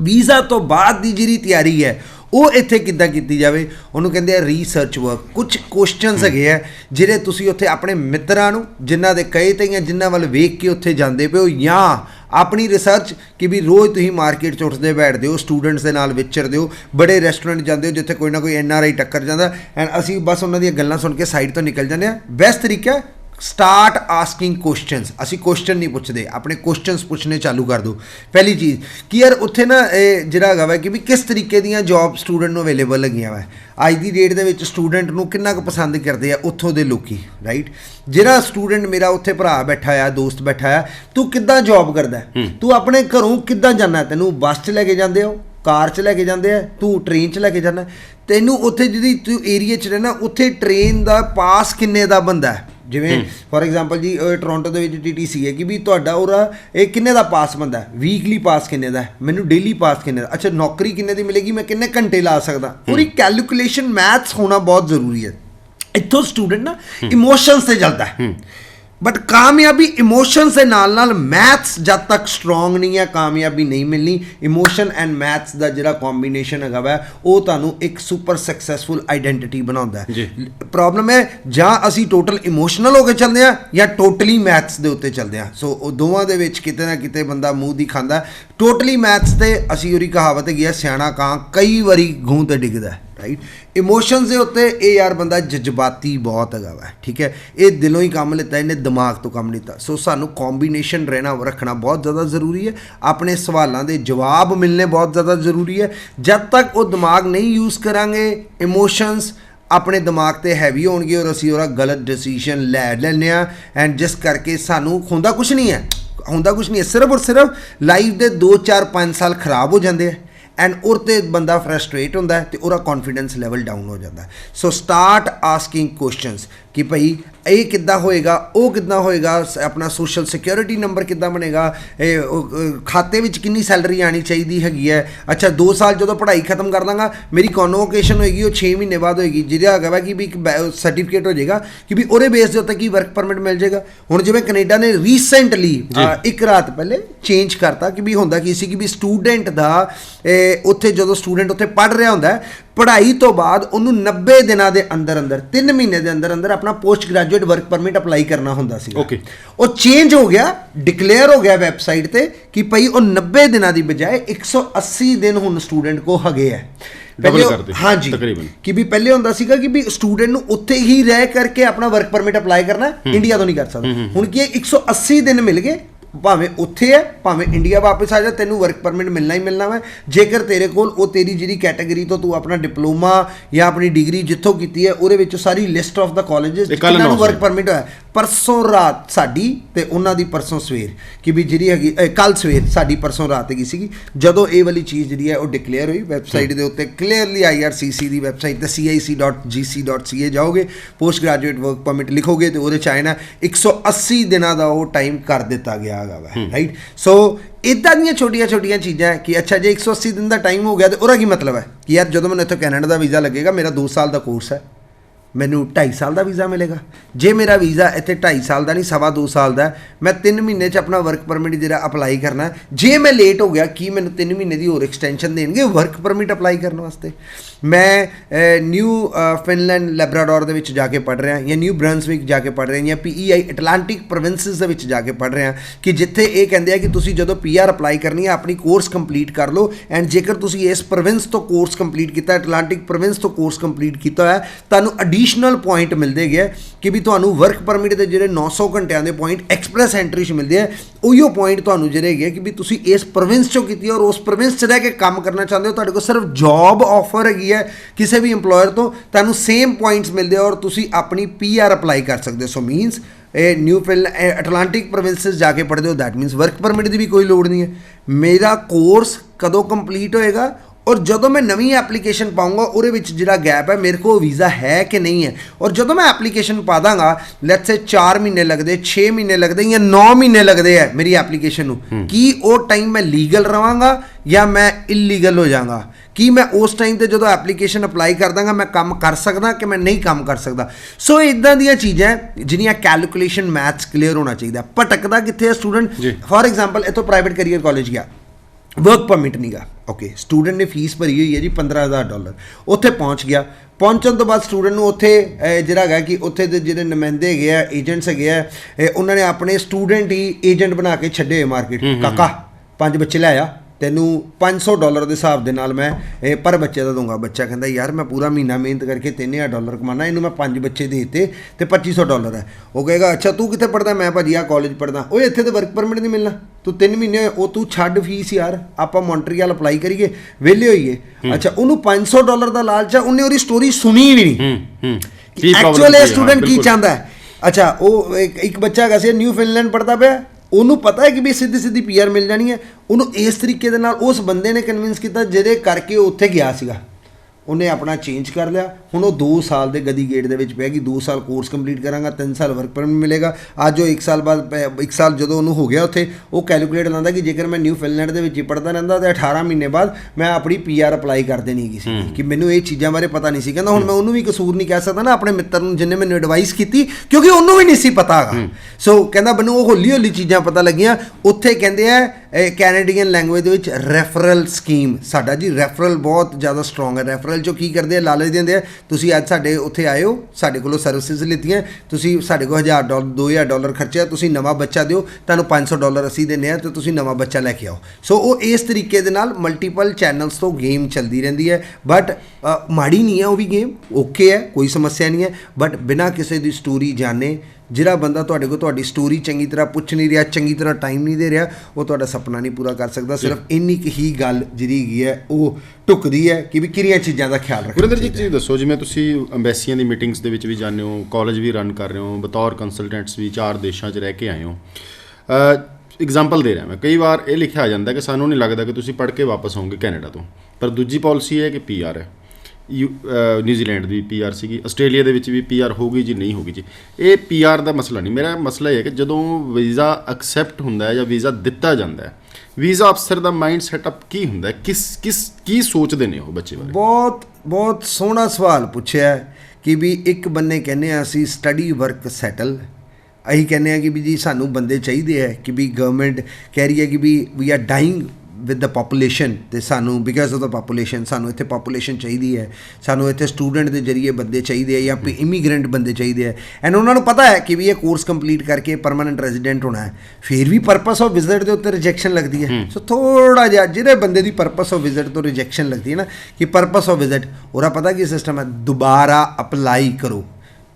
ਵੀਜ਼ਾ ਤੋਂ ਬਾਅਦ ਦੀ ਜਿਹੜੀ ਤਿਆਰੀ ਹੈ ਉਹ ਇੱਥੇ ਕਿੱਦਾਂ ਕੀਤੀ ਜਾਵੇ? ਉਹਨੂੰ ਕਹਿੰਦੇ ਆ ਰੀਸਰਚ ਵਰਕ ਕੁਝ ਕੁਐਸਚਨਸ ਹੈਗੇ ਆ, ਜਿਹੜੇ ਤੁਸੀਂ ਉੱਥੇ ਆਪਣੇ ਮਿੱਤਰਾਂ ਨੂੰ, ਜਿਨ੍ਹਾਂ ਦੇ ਕਹੇ ਤੇ ਜਾਂ ਜਿਨ੍ਹਾਂ ਵੱਲ ਵੇਖ ਕੇ ਉੱਥੇ ਜਾਂਦੇ ਪਿਓ ਜਾਂ ਆਪਣੀ ਰਿਸਰਚ ਕਿ ਵੀ ਰੋਜ਼ ਤੁਸੀਂ ਮਾਰਕੀਟ 'ਚ ਉੱਠਦੇ ਬੈਠਦੇ ਹੋ ਸਟੂਡੈਂਟਸ ਦੇ ਨਾਲ ਵਿਚਰਦੇ ਹੋ, ਬੜੇ ਰੈਸਟੋਰੈਂਟ ਜਾਂਦੇ ਹੋ, ਜਿੱਥੇ ਕੋਈ ਨਾ ਕੋਈ ਐਨ ਆਰ ਆਈ ਟੱਕਰ ਜਾਂਦਾ ਐਂਡ ਅਸੀਂ ਬਸ ਉਹਨਾਂ ਦੀਆਂ ਗੱਲਾਂ ਸੁਣ ਕੇ ਸਾਈਡ ਤੋਂ ਨਿਕਲ ਜਾਂਦੇ ਆ ਬੈਸਟ ਤਰੀਕਾ ਸਟਾਰਟ ਆਸਕਿੰਗ ਕੁਐਸਚਨਸ ਅਸੀਂ ਕੁਐਸਚਨ ਨਹੀਂ ਪੁੱਛਦੇ ਆਪਣੇ ਕੁਐਸਚਨਸ ਪੁੱਛਣੇ ਚਾਲੂ ਕਰ ਦਿਓ। ਪਹਿਲੀ ਚੀਜ਼ ਕਿ ਯਾਰ ਉੱਥੇ ਨਾ ਇਹ ਜਿਹੜਾ ਹੈਗਾ ਵਾ ਕਿ ਵੀ ਕਿਸ ਤਰੀਕੇ ਦੀਆਂ ਜੌਬ ਸਟੂਡੈਂਟ ਨੂੰ ਅਵੇਲੇਬਲ ਲੱਗੀਆਂ ਵਾ। ਅੱਜ ਦੀ ਡੇਟ ਦੇ ਵਿੱਚ ਸਟੂਡੈਂਟ ਨੂੰ ਕਿੰਨਾ ਕੁ ਪਸੰਦ ਕਰਦੇ ਆ ਉੱਥੋਂ ਦੇ ਲੋਕੀ ਰਾਈਟ ਜਿਹੜਾ ਸਟੂਡੈਂਟ ਮੇਰਾ ਉੱਥੇ ਭਰਾ ਬੈਠਾ ਆ ਦੋਸਤ ਬੈਠਾ ਆ ਤੂੰ ਕਿੱਦਾਂ ਜੌਬ ਕਰਦਾ? ਤੂੰ ਆਪਣੇ ਘਰੋਂ ਕਿੱਦਾਂ ਜਾਣਾ? ਤੈਨੂੰ ਬੱਸ 'ਚ ਲੈ ਕੇ ਜਾਂਦੇ ਹੋ? ਕਾਰ 'ਚ ਲੈ ਕੇ ਜਾਂਦੇ ਆ? ਤੂੰ ਟ੍ਰੇਨ 'ਚ ਲੈ ਕੇ ਜਾਣਾ? ਤੈਨੂੰ ਉੱਥੇ ਜਿਹੜੀ ਤੂੰ ਏਰੀਆ 'ਚ ਰਹਿਣਾ ਉੱਥੇ ਟ੍ਰੇਨ ਦਾ ਪਾਸ ਕਿੰਨੇ ਦਾ ਬੰਦਾ ਹੈ? ਜਿਵੇਂ ਫੋਰ ਐਗਜ਼ਾਮਪਲ ਜੀ ਟੋਰਾਂਟੋ ਦੇ ਵਿੱਚ ਟੀਟੀਸੀ ਹੈ ਕਿ ਵੀ ਤੁਹਾਡਾ ਉਹਦਾ ਇਹ ਕਿੰਨੇ ਦਾ ਪਾਸ ਬੰਦਾ ਵੀਕਲੀ ਪਾਸ ਕਿੰਨੇ ਦਾ? ਮੈਨੂੰ ਡੇਲੀ ਪਾਸ ਕਿੰਨੇ ਦਾ? ਅੱਛਾ ਨੌਕਰੀ ਕਿੰਨੇ ਦੀ ਮਿਲੇਗੀ? ਮੈਂ ਕਿੰਨੇ ਘੰਟੇ ਲਾ ਸਕਦਾ? ਪੂਰੀ ਕੈਲਕੂਲੇਸ਼ਨ ਮੈਥਸ ਹੋਣਾ ਬਹੁਤ ਜ਼ਰੂਰੀ ਹੈ। ਇੱਥੋਂ ਸਟੂਡੈਂਟ ਨਾ ਇਮੋਸ਼ਨਸ ਤੇ ਚੱਲਦਾ ਹੈ। ਬਟ ਕਾਮਯਾਬੀ ਇਮੋਸ਼ਨਸ ਦੇ ਨਾਲ ਨਾਲ ਮੈਥਸ ਜਦ ਤੱਕ ਸਟਰੋਂਗ ਨਹੀਂ ਹੈ ਕਾਮਯਾਬੀ ਨਹੀਂ ਮਿਲਣੀ ਇਮੋਸ਼ਨ ਐਂਡ ਮੈਥਸ ਦਾ ਜਿਹੜਾ ਕੰਬੀਨੇਸ਼ਨ ਹੈਗਾ ਵਾ ਉਹ ਤੁਹਾਨੂੰ ਇੱਕ ਸੁਪਰ ਸਕਸੈਸਫੁਲ ਆਇਡੈਂਟੀਟੀ ਬਣਾਉਂਦਾ ਹੈ।
ਜੀ।
ਪ੍ਰੋਬਲਮ ਹੈ ਜਾਂ ਅਸੀਂ ਟੋਟਲ ਇਮੋਸ਼ਨਲ ਹੋ ਕੇ ਚੱਲਦੇ ਆ ਜਾਂ ਟੋਟਲੀ ਮੈਥਸ ਦੇ ਉੱਤੇ ਚੱਲਦੇ ਆ ਸੋ ਉਹ ਦੋਵਾਂ ਦੇ ਵਿੱਚ ਕਿਤੇ ਨਾ ਕਿਤੇ ਬੰਦਾ ਮੂੰਹ ਦੀ ਖਾਂਦਾ ਟੋਟਲੀ ਮੈਥਸ ਤੇ ਅਸੀਂ ਉਹਦੀ ਕਹਾਵਤ ਹੈਗੀ ਆ ਸਿਆਣਾ ਕਾਂ ਕਈ ਵਾਰੀ ਗੂੰ ਤੇ ਡਿੱਗਦਾ ਰਾਈਟ ਇਮੋਸ਼ਨਸ ਦੇ ਉੱਤੇ ਇਹ ਯਾਰ ਬੰਦਾ ਜਜ਼ਬਾਤੀ ਬਹੁਤ ਹੈਗਾ ਵਾ, ਠੀਕ ਹੈ? ਇਹ ਦਿਲੋਂ ਹੀ ਕੰਮ ਲਿੱਤਾ, ਇਹਨੇ ਦਿਮਾਗ ਤੋਂ ਕੰਮ ਲਿੱਤਾ। ਸੋ ਸਾਨੂੰ ਕੰਬੀਨੇਸ਼ਨ ਰਹਿਣਾ, ਰੱਖਣਾ ਬਹੁਤ ਜ਼ਿਆਦਾ ਜ਼ਰੂਰੀ ਹੈ। ਆਪਣੇ ਸਵਾਲਾਂ ਦੇ ਜਵਾਬ ਮਿਲਨੇ ਬਹੁਤ ਜ਼ਿਆਦਾ ਜ਼ਰੂਰੀ ਹੈ। ਜਦ ਤੱਕ ਉਹ ਦਿਮਾਗ ਨਹੀਂ ਯੂਜ਼ ਕਰਾਂਗੇ ਇਮੋਸ਼ਨਸ ਆਪਣੇ ਦਿਮਾਗ ਤੇ ਹੈਵੀ ਹੋਣਗੇ ਔਰ ਅਸੀਂ ਉਹਦਾ ਗਲਤ ਡਿਸੀਜਨ ਲੈ ਲੈਂਦੇ ਆ ਐਂਡ ਜਿਸ ਕਰਕੇ ਸਾਨੂੰ ਹੁੰਦਾ ਕੁਝ ਨਹੀਂ ਹੈ, ਹੁੰਦਾ ਕੁਝ ਨਹੀਂ ਹੈ। ਸਿਰਫ ਔਰ ਸਿਰਫ ਲਾਈਫ ਦੇ 2 4 5 ਸਾਲ ਖਰਾਬ ਹੋ ਜਾਂਦੇ ਆ। ਐਂਡ ਉਹ ਬੰਦਾ ਫਰਸਟ੍ਰੇਟ ਹੁੰਦਾ ਹੈ ਤੇ ਉਹਦਾ ਕੌਨਫੀਡੈਂਸ ਲੈਵਲ ਡਾਊਨ ਹੋ ਜਾਂਦਾ ਸੋ ਸਟਾਰਟ ਆਸਕਿੰਗ ਕੁਐਸਚਨਸ ਕਿ ਭਈ ਇਹ ਕਿੱਦਾਂ ਹੋਏਗਾ ਉਹ ਕਿੱਦਾਂ ਹੋਏਗਾ ਆਪਣਾ ਸੋਸ਼ਲ ਸਿਕਿਉਰਿਟੀ ਨੰਬਰ ਕਿੱਦਾਂ ਬਣੇਗਾ ਇਹ ਖਾਤੇ ਵਿੱਚ ਕਿੰਨੀ ਸੈਲਰੀ ਆਣੀ ਚਾਹੀਦੀ ਹੈਗੀ ਹੈ। ਅੱਛਾ 2 ਸਾਲ ਜਦੋਂ ਪੜ੍ਹਾਈ ਖਤਮ ਕਰ ਦਾਂਗਾ ਮੇਰੀ ਕਨਵੋਕੇਸ਼ਨ ਹੋਏਗੀ ਉਹ 6 ਮਹੀਨੇ ਬਾਅਦ ਹੋਏਗੀ ਜਿਹਦਾ ਹੈਗਾ ਵਾ ਕਿ ਵੀ ਇੱਕ ਸਰਟੀਫਿਕੇਟ ਹੋ ਜਾਏਗਾ ਕਿ ਵੀ ਉਹਦੇ ਬੇਸ ਦੇ ਉੱਤੇ ਕੀ ਵਰਕ ਪਰਮਿਟ ਮਿਲ ਜਾਏਗਾ। ਹੁਣ ਜਿਵੇਂ ਕੈਨੇਡਾ ਨੇ ਰੀਸੈਂਟਲੀ ਇੱਕ ਰਾਤ ਪਹਿਲੇ ਚੇਂਜ ਕਰਤਾ ਕਿ ਵੀ ਹੁੰਦਾ ਕੀ ਸੀ ਕਿ ਵੀ ਸਟੂਡੈਂਟ ਦਾ ਉੱਥੇ ਜਦੋਂ ਸਟੂਡੈਂਟ ਉੱਥੇ ਪੜ੍ਹ ਰਿਹਾ ਹੁੰਦਾ ਪੜ੍ਹਾਈ ਤੋਂ ਬਾਅਦ ਉਹਨੂੰ 90 ਦਿਨਾਂ ਦੇ ਅੰਦਰ ਅੰਦਰ 3 ਮਹੀਨੇ ਦੇ ਅੰਦਰ ਅੰਦਰ ਆਪਣਾ post graduate work permit apply ਕਰਨਾ ਹੁੰਦਾ ਸੀ
Okay.
ਉਹ ਚੇਂਜ ਹੋ ਗਿਆ ਡਿਕਲੇਅਰ ਹੋ ਗਿਆ ਵੈਬਸਾਈਟ ਤੇ ਕਿ ਭਈ ਉਹ 90 ਦਿਨਾਂ ਦੀ ਬਜਾਏ 180 ਦਿਨ ਹੁਣ ਸਟੂਡੈਂਟ ਕੋ ਹੈਗੇ
Double
ਪਹਿਲੇ ਹਾਂਜੀ।
ਤਕਰੀਬਨ।
ਕਿ ਵੀ ਪਹਿਲੇ ਹੁੰਦਾ ਸੀਗਾ ਕਿ ਵੀ ਸਟੂਡੈਂਟ ਨੂੰ ਉੱਥੇ ਹੀ ਰਹਿ ਕਰਕੇ ਆਪਣਾ ਵਰਕ ਪਰਮਿਟ ਅਪਲਾਈ ਕਰਨਾ ਇੰਡੀਆ ਤੋਂ ਨਹੀਂ ਕਰ ਸਕਦਾ। ਹੁਣ ਕੀ ਹੈ 180 ਦਿਨ ਮਿਲ ਗਏ? ਭਾਵੇਂ ਉੱਥੇ ਹੈ ਭਾਵੇਂ ਇੰਡੀਆ ਵਾਪਸ ਆ ਜਾ ਤੈਨੂੰ ਵਰਕ ਪਰਮਿਟ ਮਿਲਣਾ ਹੀ ਮਿਲਣਾ ਵਾ। ਜੇਕਰ ਤੇਰੇ ਕੋਲ ਉਹ ਤੇਰੀ ਜਿਹੜੀ ਕੈਟਾਗਰੀ ਤੋਂ ਤੂੰ ਆਪਣਾ ਡਿਪਲੋਮਾ ਜਾਂ ਆਪਣੀ ਡਿਗਰੀ ਜਿੱਥੋਂ ਕੀਤੀ ਹੈ ਉਹਦੇ ਵਿੱਚ ਸਾਰੀ ਲਿਸਟ ਆਫ ਦਾ ਕਾਲਜਸ ਜਿਨ੍ਹਾਂ ਨੂੰ ਵਰਕ ਪਰਮਿਟ ਹੋਇਆ। ਪਰਸੋਂ ਰਾਤ ਸਾਡੀ ਤੇ ਉਹਨਾਂ ਦੀ ਪਰਸੋਂ ਸਵੇਰ ਕਿ ਵੀ ਜਿਹੜੀ ਹੈਗੀ ਕੱਲ ਸਵੇਰ ਸਾਡੀ ਪਰਸੋਂ ਰਾਤ ਹੈਗੀ ਸੀਗੀ। ਜਦੋਂ ਇਹ ਵਾਲੀ ਚੀਜ਼ ਜਿਹੜੀ ਹੈ ਉਹ ਡਿਕਲੇਅਰ ਹੋਈ ਵੈਬਸਾਈਟ ਦੇ ਉੱਤੇ ਕਲੀਅਰਲੀ IRCC ਦੀ ਵੈਬਸਾਈਟ ਤੇ cic.gc.ca ਜਾਓਗੇ ਪੋਸਟ ਗ੍ਰੈਜੂਏਟ ਵਰਕ ਪਰਮਿਟ ਲਿਖੋਗੇ ਤੇ ਉਹਦੇ ਚ ਆਏ ਨਾ 180 ਦਿਨਾਂ ਦਾ ਉਹ ਟਾਈਮ ਕਰ ਦਿੱਤਾ ਗਿਆ ਹੈਗਾ ਵਾ ਰਾਈਟ ਸੋ ਇਦਾਂ ਦੀਆਂ ਛੋਟੀਆਂ ਛੋਟੀਆਂ ਚੀਜ਼ਾਂ ਕਿ ਅੱਛਾ ਜੇ 180 ਦਿਨ ਦਾ ਟਾਈਮ ਹੋ ਗਿਆ ਤੇ ਉਹਦਾ ਕੀ ਮਤਲਬ ਹੈ? ਕਿ ਯਾਰ ਜਦੋਂ ਮੈਨੂੰ ਇੱਥੋਂ ਕੈਨੇਡਾ ਦਾ ਵੀਜ਼ਾ ਲੱਗੇਗਾ ਮੇਰਾ 2 ਸਾਲ ਦਾ ਕੋਰਸ ਹੈ। ਮੈਨੂੰ 2.5 ਸਾਲ ਦਾ ਵੀਜ਼ਾ ਮਿਲੇਗਾ। ਜੇ ਮੇਰਾ ਵੀਜ਼ਾ ਇੱਥੇ 2.5 ਸਾਲ ਦਾ ਨਹੀਂ, ਸਵਾ 2 ਸਾਲ ਦਾ ਮੈਂ 3 ਮਹੀਨੇ ਚ ਆਪਣਾ ਵਰਕ ਪਰਮਿਟ ਜਿਹੜਾ ਅਪਲਾਈ ਕਰਨਾ ਜੇ ਮੈਂ ਲੇਟ ਹੋ ਗਿਆ, ਕੀ ਮੈਨੂੰ 3 ਮਹੀਨੇ ਦੀ ਹੋਰ ਐਕਸਟੈਂਸ਼ਨ ਦੇਣਗੇ ਵਰਕ ਪਰਮਿਟ ਅਪਲਾਈ ਕਰਨ ਵਾਸਤੇ? ਮੈਂ ਨਿਊ ਫਿਨਲੈਂਡ ਲੈਬਰਾਡੋਰ ਦੇ ਵਿੱਚ ਜਾ ਕੇ ਪੜ ਰਿਹਾ, ਜਾਂ ਨਿਊ ਬ੍ਰੰਸਵਿਕ ਜਾ ਕੇ ਪੜ ਰਿਹਾ, ਜਾਂ ਪੀਈਆਈ ਐਟਲਾਂਟਿਕ ਪ੍ਰੋਵਿੰਸਸ ਦੇ ਵਿੱਚ ਜਾ ਕੇ ਪੜ ਰਿਹਾ, ਕਿ ਜਿੱਥੇ ਇਹ ਕਹਿੰਦੇ ਆ ਕਿ ਤੁਸੀਂ ਜਦੋਂ ਪੀਆਰ ਅਪਲਾਈ ਕਰਨੀ ਹੈ, ਆਪਣੀ ਕੋਰਸ ਕੰਪਲੀਟ ਕਰ ਲਓ ਐਂਡ ਜੇਕਰ ਤੁਸੀਂ ਇਸ ਪ੍ਰੋਵਿੰਸ ਤੋਂ ਕੋਰਸ ਕੰਪਲੀਟ ਕੀਤਾ ਐਟਲਾਂਟਿਕ ਪ੍ਰੋਵਿੰਸ ਤੋਂ ਕੋਰਸ ਕੰਪਲੀਟ ਕੀਤਾ ਹੋਇਆ, ਤੁਹਾਨੂੰ ਐਡੀਸ਼ਨਲ ਪੁਆਇੰਟ ਮਿਲਦੇ ਗਏ ਕਿ ਵੀ ਤੁਹਾਨੂੰ ਵਰਕ ਪਰਮਿਟ ਦੇ ਜਿਹੜੇ 900 ਘੰਟਿਆਂ ਦੇ ਪੁਆਇੰਟ ਐਕਸਪ੍ਰੈਸ ਐਂਟਰੀ 'ਚ ਮਿਲਦੇ ਆ, ਉਹੀਓ ਪੁਆਇੰਟ ਤੁਹਾਨੂੰ ਜਿਹੜੇ ਹੈਗੇ ਕਿ ਵੀ ਤੁਸੀਂ ਇਸ ਪ੍ਰੋਵਿੰਸ 'ਚੋਂ ਕੀਤੀ ਔਰ ਉਸ ਪ੍ਰੋਵਿੰਸ 'ਚ ਰਹਿ ਕੇ ਕੰਮ ਕਰਨਾ ਚਾਹੁੰਦੇ ਹੋ, ਤੁਹਾਡੇ ਕੋਲ ਸਿਰਫ ਜੌਬ ਆਫਰ ਹੈਗੀ ਹੈ ਕਿਸੇ ਵੀ EMPLOYER ਤੋਂ, ਤੁਹਾਨੂੰ ਸੇਮ ਪੁਆਇੰਟਸ ਮਿਲਦੇ ਔਰ ਤੁਸੀਂ ਆਪਣੀ ਪੀਆਰ ਅਪਲਾਈ ਕਰ ਸਕਦੇ ਹੋ। ਸੋ ਮੀਨਸ ਇਹ ਨਿਊ ਫਿਲ ਐਟਲਾਂਟਿਕ ਪ੍ਰੋਵਿੰਸਸ ਜਾ ਕੇ ਪੜ੍ਹਦੇ ਹੋ ਦੈਟ ਮੀਨਸ ਵਰਕ ਪਰਮਿਟ ਦੀ ਵੀ ਕੋਈ ਲੋੜ ਨਹੀਂ ਹੈ। ਮੇਰਾ ਕੋਰਸ ਕਦੋਂ ਕੰਪਲੀਟ ਹੋਏਗਾ? ਔਰ ਜਦੋਂ ਮੈਂ ਨਵੀਂ ਐਪਲੀਕੇਸ਼ਨ ਪਾਉਂਗਾ ਉਹਦੇ ਵਿੱਚ ਜਿਹੜਾ ਗੈਪ ਹੈ ਮੇਰੇ ਕੋਲ ਵੀਜ਼ਾ ਹੈ ਕਿ ਨਹੀਂ ਹੈ? ਔਰ ਜਦੋਂ ਮੈਂ ਐਪਲੀਕੇਸ਼ਨ ਪਾ ਦਾਂਗਾ ਲੈਟਸ ਸੇ 4 ਮਹੀਨੇ ਲੱਗਦੇ 6 ਮਹੀਨੇ ਲੱਗਦੇ ਜਾਂ 9 ਮਹੀਨੇ ਲੱਗਦੇ ਆ ਮੇਰੀ ਐਪਲੀਕੇਸ਼ਨ ਨੂੰ ਕੀ ਉਹ ਟਾਈਮ ਮੈਂ ਲੀਗਲ ਰਵਾਂਗਾ ਜਾਂ ਮੈਂ ਇਲੀਗਲ ਹੋ ਜਾਵਾਂਗਾ ਕੀ ਮੈਂ ਉਸ ਟਾਈਮ ਤੇ ਜਦੋਂ ਐਪਲੀਕੇਸ਼ਨ ਅਪਲਾਈ ਕਰ ਦਾਂਗਾ ਮੈਂ ਕੰਮ ਕਰ ਸਕਦਾ ਕਿ ਮੈਂ ਨਹੀਂ ਕੰਮ ਕਰ ਸਕਦਾ? ਸੋ ਇਦਾਂ ਦੀਆਂ ਚੀਜ਼ਾਂ ਜਿਹੜੀਆਂ ਕੈਲਕੂਲੇਸ਼ਨ ਮੈਥਸ ਕਲੀਅਰ ਹੋਣਾ ਚਾਹੀਦਾ। ਭਟਕਦਾ ਕਿੱਥੇ ਹੈ। ਸਟੂਡੈਂਟ ਫੋਰ ਐਗਜ਼ਾਮਪਲ ਇਥੋਂ ਪ੍ਰਾਈਵੇਟ ਕੈਰੀਅਰ ਕਾਲਜ ਗਿਆ। ਵਰਕ ਪਰਮਿਟ ਨਹੀਂਗਾ ਓਕੇ ਸਟੂਡੈਂਟ ਨੇ ਫੀਸ ਭਰੀ ਹੋਈ ਹੈ ਜੀ 15000 ਡਾਲਰ ਉੱਥੇ ਪਹੁੰਚ ਗਿਆ। ਪਹੁੰਚਣ ਤੋਂ ਬਾਅਦ ਸਟੂਡੈਂਟ ਨੂੰ ਉੱਥੇ ਜਿਹੜਾ ਹੈਗਾ ਕਿ ਉੱਥੇ ਦੇ ਜਿਹੜੇ ਨੁਮਾਇੰਦੇ ਹੈਗੇ ਆ ਏਜੰਟਸ ਹੈਗੇ ਆ ਉਹਨਾਂ ਨੇ ਆਪਣੇ ਸਟੂਡੈਂਟ ਹੀ ਏਜੰਟ ਬਣਾ ਕੇ ਛੱਡੇ ਮਾਰਕੀਟ ਕਾਕਾ ਪੰਜ ਬੱਚੇ ਲੈ ਆ। ਤੈਨੂੰ 500 ਡਾਲਰ ਦੇ ਹਿਸਾਬ ਦੇ ਨਾਲ ਮੈਂ ਇਹ ਪਰ ਬੱਚੇ ਦਾ ਦਊਂਗਾ। ਬੱਚਾ ਕਹਿੰਦਾ ਯਾਰ ਮੈਂ ਪੂਰਾ ਮਹੀਨਾ ਮਿਹਨਤ ਕਰਕੇ 3000 ਡਾਲਰ ਕਮਾਣਾ ਇਹਨੂੰ ਮੈਂ ਪੰਜ ਬੱਚੇ ਦੇ ਦਿੱਤੇ ਤੇ 2500 ਡਾਲਰ ਹੈ। ਉਹ ਕਹੇਗਾ ਅੱਛਾ ਤੂੰ ਕਿੱਥੇ ਪੜਦਾ ਮੈਂ ਭਾਜੀ ਆ ਕਾਲਜ ਪੜਦਾ ਓਏ ਇੱਥੇ ਤੇ ਵਰਕ ਪਰਮਿਟ ਨਹੀਂ ਮਿਲਣਾ। ਤੂੰ 3 ਮਹੀਨੇ ਹੋਏ ਉਹ ਤੂੰ ਛੱਡ ਫੀਸ ਯਾਰ। ਆਪਾਂ ਮੌਂਟਰੀਅਲ ਅਪਲਾਈ ਕਰੀਏ ਵਿਹਲੇ ਹੋਈਏ। ਅੱਛਾ ਉਹਨੂੰ 500 ਡਾਲਰ ਦਾ ਲਾਲਚ ਆ ਉਹਨੇ ਉਹਦੀ ਸਟੋਰੀ ਸੁਣੀ ਵੀ ਨਹੀਂ
ਹੂੰ ਹੂੰ। ਕੀ problem
ਐਕਚੁਅਲ ਸਟੂਡੈਂਟ ਕੀ। ਚਾਹੁੰਦਾ ਹੈ? ਅੱਛਾ ਉਹ ਇੱਕ ਇੱਕ ਬੱਚਾ ਹੈਗਾ ਸੀ ਨਿਊ ਫਿਨਲੈਂਡ ਪੜਦਾ ਪਿਆ। ਉਹਨੂੰ ਪਤਾ ਹੈ ਕਿ ਵੀ ਸਿੱਧੀ ਸਿੱਧੀ ਪੀਆਰ ਮਿਲ ਜਾਣੀ ਹੈ। ਉਹਨੂੰ ਇਸ ਤਰੀਕੇ ਦੇ ਨਾਲ ਉਸ ਬੰਦੇ ਨੇ ਕਨਵਿੰਸ ਕੀਤਾ, ਜਿਹਦੇ ਕਰਕੇ ਉਹ ਉੱਥੇ ਗਿਆ ਸੀਗਾ। ਉਹਨੇ ਆਪਣਾ ਚੇਂਜ ਕਰ ਲਿਆ। ਹੁਣ ਉਹ 2 ਸਾਲ ਦੇ ਗਦੀ ਗੇਟ ਦੇ ਵਿੱਚ ਪਿਆ ਕਿ 2 ਸਾਲ ਕੋਰਸ ਕੰਪਲੀਟ ਕਰਾਂਗਾ 3 ਸਾਲ ਵਰਕ ਪਰਮਿਟ ਮਿਲੇਗਾ। ਅੱਜ ਉਹ 1 ਸਾਲ ਬਾਅਦ 1 ਸਾਲ ਜਦੋਂ ਉਹਨੂੰ ਹੋ ਗਿਆ ਉੱਥੇ ਉਹ ਕੈਲਕੂਲੇਟ ਲਾਉਂਦਾ ਕਿ ਜੇਕਰ ਮੈਂ ਨਿਊ ਫਿਨਲੈਂਡ ਦੇ ਵਿੱਚ ਹੀ ਪੜਦਾ ਰਹਿੰਦਾ ਤੇ 18 ਮਹੀਨੇ ਬਾਅਦ ਮੈਂ ਆਪਣੀ ਪੀਆਰ ਅਪਲਾਈ ਕਰ ਦੇਣੀ ਸੀ। ਕਿ ਮੈਨੂੰ ਇਹ ਚੀਜ਼ਾਂ ਬਾਰੇ ਪਤਾ ਨਹੀਂ ਸੀ। ਕਹਿੰਦਾ ਹੁਣ ਮੈਂ ਉਹਨੂੰ ਵੀ ਕਸੂਰ ਨਹੀਂ ਕਹਿ ਸਕਦਾ ਨਾ ਆਪਣੇ ਮਿੱਤਰ ਨੂੰ ਜਿੰਨੇ ਮੈਨੂੰ ਐਡਵਾਈਸ ਕੀਤੀ ਕਿਉਂਕਿ ਉਹਨੂੰ ਵੀ ਨਹੀਂ ਸੀ ਪਤਾ ਹੈਗਾ। ਸੋ ਕਹਿੰਦਾ ਮੈਨੂੰ ਉਹ ਹੌਲੀ ਹੌਲੀ ਚੀਜ਼ਾਂ ਪਤਾ ਲੱਗੀਆਂ। ਉੱਥੇ ਕਹਿੰਦੇ ਆ ਕੈਨੇਡੀਅਨ ਲੈਂਗੁਏਜ ਦੇ ਵਿੱਚ ਰੈਫਰਲ ਸਕੀਮ ਸਾਡਾ ਜੀ ਰੈਫਰਲ ਬਹੁਤ ਜ਼ਿਆਦਾ ਸਟਰੋਂਗ ਹੈ। ਰੈਫਰਲ ਚੋਂ ਕੀ ਕਰਦੇ ਆ? ਲਾਲਚ ਦਿੰਦੇ ਆ। ਤੁਸੀਂ ਅੱਜ ਸਾਡੇ ਉੱਥੇ ਆਏ ਹੋ ਸਾਡੇ ਕੋਲੋਂ ਸਰਵਿਸਿਜ਼ ਲਿੱਤੀਆਂ। ਤੁਸੀਂ ਸਾਡੇ ਕੋਲ 1000 ਡਾਲਰ 2000 ਡਾਲਰ ਖਰਚਿਆ। ਤੁਸੀਂ ਨਵਾਂ ਬੱਚਾ ਦਿਓ। ਤੁਹਾਨੂੰ 500 ਡਾਲਰ ਅਸੀਂ ਦਿੰਨੇ ਆ ਤੇ ਤੁਸੀਂ ਨਵਾਂ ਬੱਚਾ ਲੈ ਕੇ ਆਓ। ਸੋ ਉਹ ਇਸ ਤਰੀਕੇ ਦੇ ਨਾਲ ਮਲਟੀਪਲ ਚੈਨਲਸ ਤੋਂ ਗੇਮ ਚੱਲਦੀ ਰਹਿੰਦੀ ਹੈ। ਬਟ ਮਾੜੀ ਨਹੀਂ ਹੈ ਉਹ ਵੀ ਗੇਮ ਓਕੇ ਹੈ, ਕੋਈ ਸਮੱਸਿਆ ਨਹੀਂ ਹੈ। ਬਟ ਬਿਨਾਂ ਕਿਸੇ ਦੀ ਸਟੋਰੀ ਜਾਣੇ ਜਿਹੜਾ ਬੰਦਾ ਤੁਹਾਡੇ ਕੋਲ ਤੁਹਾਡੀ ਸਟੋਰੀ ਚੰਗੀ ਤਰ੍ਹਾਂ ਪੁੱਛ ਨਹੀਂ ਰਿਹਾ ਚੰਗੀ ਤਰ੍ਹਾਂ ਟਾਈਮ ਨਹੀਂ ਦੇ ਰਿਹਾ ਉਹ ਤੁਹਾਡਾ ਸੁਪਨਾ ਨਹੀਂ ਪੂਰਾ ਕਰ ਸਕਦਾ। ਸਿਰਫ ਇੰਨੀ ਕੁ ਹੀ ਗੱਲ ਜਿਹੜੀ ਹੈਗੀ ਹੈ ਉਹ ਢੁਕਦੀ ਹੈ ਕਿ ਵੀ ਕਿਹੜੀਆਂ ਚੀਜ਼ਾਂ ਦਾ ਖਿਆਲ ਰੱਖਣਾ
ਗੁਰਿੰਦਰ ਜੀ ਚੀਜ਼ ਦੱਸੋ ਜਿਵੇਂ ਤੁਸੀਂ ਅੰਬੈਸੀਆਂ ਦੀ ਮੀਟਿੰਗਸ ਦੇ ਵਿੱਚ ਵੀ ਜਾਂਦੇ ਹੋ ਕਾਲਜ ਵੀ ਰਨ ਕਰ ਰਹੇ ਹੋ ਬਤੌਰ ਕੰਸਲਟੈਂਟਸ ਵੀ ਚਾਰ ਦੇਸ਼ਾਂ 'ਚ ਰਹਿ ਕੇ ਆਏ ਹੋ। ਐਗਜ਼ਾਮਪਲ ਦੇ ਰਿਹਾ ਮੈਂ। ਕਈ ਵਾਰ ਇਹ ਲਿਖਿਆ ਜਾਂਦਾ ਕਿ ਸਾਨੂੰ ਨਹੀਂ ਲੱਗਦਾ ਕਿ ਤੁਸੀਂ ਪੜ੍ਹ ਕੇ ਵਾਪਸ ਆਓਗੇ ਕੈਨੇਡਾ ਤੋਂ। ਪਰ ਦੂਜੀ ਪਾਲਿਸੀ ਹੈ ਕਿ ਪੀਆਰ ਹੈ। ਨਿਊਜ਼ੀਲੈਂਡ ਦੀ ਪੀਆਰ ਸੀਗੀ। ਆਸਟ੍ਰੇਲੀਆ ਦੇ ਵਿੱਚ ਵੀ ਪੀਆਰ ਹੋਊਗੀ ਜੀ, ਨਹੀਂ ਹੋਊਗੀ ਜੀ। ਇਹ ਪੀਆਰ ਦਾ ਮਸਲਾ ਨਹੀਂ। ਮੇਰਾ ਮਸਲਾ ਇਹ ਹੈ ਕਿ ਜਦੋਂ ਵੀਜ਼ਾ ਐਕਸੈਪਟ ਹੁੰਦਾ ਹੈ ਜਾਂ ਵੀਜ਼ਾ ਦਿੱਤਾ ਜਾਂਦਾ ਹੈ, ਵੀਜ਼ਾ ਅਫਸਰ ਦਾ ਮਾਈਂਡ ਸੈਟਅਪ ਕੀ ਹੁੰਦਾ ਕਿਸ ਕਿਸ, ਕੀ ਸੋਚਦੇ ਨੇ ਉਹ ਬੱਚੇ ਬਾਰੇ?
ਬਹੁਤ ਬਹੁਤ ਸੋਹਣਾ ਸਵਾਲ ਪੁੱਛਿਆ ਕਿ ਵੀ ਇੱਕ ਬੰਨੇ ਕਹਿੰਦੇ ਆ ਅਸੀਂ ਸਟੱਡੀ ਵਰਕ ਸੈਟਲ ਅਸੀਂ ਕਹਿੰਦੇ ਆ ਕਿ ਵੀ ਜੀ ਸਾਨੂੰ ਬੰਦੇ ਚਾਹੀਦੇ ਹੈ ਕਿ ਵੀ ਗਵਰਨਮੈਂਟ ਕਹਿ ਰਹੀ ਹੈ ਕਿ ਵੀ we are dying with the population ਤੇ ਸਾਨੂੰ ਬਿਕਾਜ਼ ਆਫ ਦ ਪੋਪੂਲੇਸ਼ਨ ਸਾਨੂੰ ਇੱਥੇ ਪੋਪੂਲੇਸ਼ਨ ਚਾਹੀਦੀ ਹੈ। ਸਾਨੂੰ ਇੱਥੇ ਸਟੂਡੈਂਟ ਦੇ ਜਰੀਏ ਬੰਦੇ ਚਾਹੀਦੇ ਆ ਜਾਂ ਇਮੀਗ੍ਰੈਂਟ ਬੰਦੇ ਚਾਹੀਦੇ ਆ। ਐਂਡ ਉਹਨਾਂ ਨੂੰ ਪਤਾ ਹੈ ਕਿ ਵੀ ਇਹ ਕੋਰਸ ਕੰਪਲੀਟ ਕਰਕੇ ਪਰਮਨੈਂਟ ਰੈਜ਼ੀਡੈਂਟ ਹੋਣਾ ਹੈ। ਫਿਰ ਵੀ ਪਰਪਸ ਆਫ ਵਿਜ਼ਿਟ ਦੇ ਉੱਤੇ ਰਿਜੈਕਸ਼ਨ ਲੱਗਦੀ ਹੈ। ਸੋ ਥੋੜਾ ਜਿਹਾ ਜਿਹੜੇ ਬੰਦੇ ਦੀ ਪਰਪਸ ਆਫ ਵਿਜ਼ਿਟ ਤੋਂ ਰਿਜੈਕਸ਼ਨ ਲੱਗਦੀ ਹੈ ਨਾ ਕਿ ਪਰਪਸ ਆਫ ਵਿਜ਼ਿਟ ਉਹਦਾ ਪਤਾ ਕੀ ਸਿਸਟਮ ਹੈ? ਦੁਬਾਰਾ ਅਪਲਾਈ ਕਰੋ।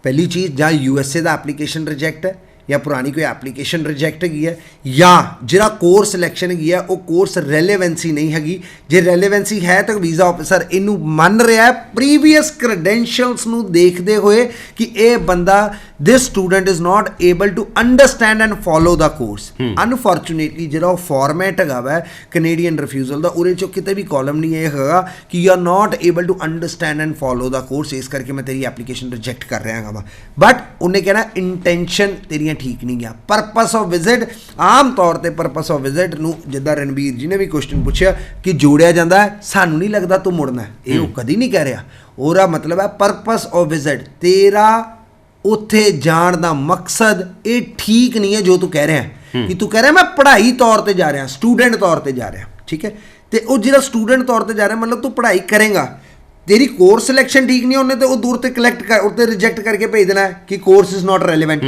ਪਹਿਲੀ ਚੀਜ਼ ਜਾਂ ਯੂਐਸਏ ਦਾ ਐਪਲੀਕੇਸ਼ਨ ਰਿਜੈਕਟ ਹੈ। ਜਾਂ ਪੁਰਾਣੀ ਕੋਈ ਐਪਲੀਕੇਸ਼ਨ ਰਿਜੈਕਟ ਹੈਗੀ ਹੈ ਜਾਂ ਜਿਹੜਾ ਕੋਰਸ ਸਿਲੈਕਸ਼ਨ ਹੈਗੀ ਹੈ ਉਹ ਕੋਰਸ ਰੈਲੇਵੈਂਸੀ ਨਹੀਂ ਹੈਗੀ। ਜੇ ਰੈਲੇਵੈਂਸੀ ਹੈ ਤਾਂ ਵੀਜ਼ਾ ਆਫਿਸਰ ਇਹਨੂੰ ਮੰਨ ਰਿਹਾ ਹੈ। ਪ੍ਰੀਵੀਅਸ ਕ੍ਰੈਡੈਂਸ਼ੀਅਲਸ ਨੂੰ ਦੇਖਦੇ ਹੋਏ ਕਿ ਇਹ ਬੰਦਾ this student is not able to understand and follow the course unfortunately ਜਿਹੜਾ ਉਹ ਫਾਰਮੈਟ ਹੈਗਾ ਵਾ ਕੈਨੇਡੀਅਨ ਰਿਫਿਊਜ਼ਲ ਦਾ ਉਹਦੇ ਚੋਂ ਕਿਤੇ ਵੀ ਕਾਲਮ ਨਹੀਂ ਇਹ ਹੈਗਾ ਕਿ you are not able to understand and follow the course ਇਸ ਕਰਕੇ ਮੈਂ ਤੇਰੀ ਐਪਲੀਕੇਸ਼ਨ ਰਿਜੈਕਟ ਕਰ ਰਿਹਾ ਹਾਂ ਬਟ ਉਹਨੇ ਕਹਿਣਾ ਇੰਟੈਂਸ਼ਨ ਤੇਰੀਆਂ ਠੀਕ ਨਹੀਂ ਗਿਆ ਪਰਪਸ ਆਫ ਵਿਜ਼ਿਟ ਆਮ ਤੌਰ ਤੇ ਪਰਪਸ ਆਫ ਵਿਜ਼ਿਟ ਨੂੰ ਜਿੱਦਾਂ ਰਣਬੀਰ ਜੀ ਨੇ ਵੀ ਕੁਐਸਚਨ ਪੁੱਛਿਆ ਕਿ ਜੋੜਿਆ ਜਾਂਦਾ ਹੈ ਸਾਨੂੰ ਨਹੀਂ ਲੱਗਦਾ ਤੂੰ ਮੁੜਨਾ। ਇਹ ਉਹ ਕਦੀ ਨਹੀਂ ਕਹਿ ਰਿਹਾ। ਉਹਦਾ ਮਤਲਬ ਹੈ ਪਰਪਸ ਆਫ ਵਿਜ਼ਿਟ ਤੇਰਾ ਉੱਥੇ ਜਾਣ ਦਾ ਮਕਸਦ ਇਹ ਠੀਕ ਨਹੀਂ ਹੈ ਜੋ ਤੂੰ ਕਹਿ ਰਿਹਾ ਕਿ ਤੂੰ ਕਹਿ ਰਿਹਾ ਮੈਂ ਪੜ੍ਹਾਈ ਤੌਰ ਤੇ ਜਾ ਰਿਹਾ ਸਟੂਡੈਂਟ ਤੌਰ ਤੇ ਜਾ ਰਿਹਾ ਠੀਕ ਹੈ? ਤੇ ਉਹ ਜਿਹੜਾ ਸਟੂਡੈਂਟ ਤੌਰ ਤੇ ਜਾ ਰਿਹਾ ਮਤਲਬ ਤੂੰ ਪੜ੍ਹਾਈ ਕਰੇਗਾ। ਤੇਰੀ ਕੋਰਸ ਸਿਲੈਕਸ਼ਨ ਠੀਕ ਨਹੀਂ ਉਹਨੇ ਤੇ ਉਹ ਦੂਰ ਤੇ ਕਲੈਕਟ ਕਰ ਉੱਤੇ ਰਿਜੈਕਟ ਕਰਕੇ ਭੇਜ ਦੇਣਾ ਕਿ ਕੋਰਸ ਇਜ਼ ਨਾਟ ਰੈਲੇਵੈਂਟ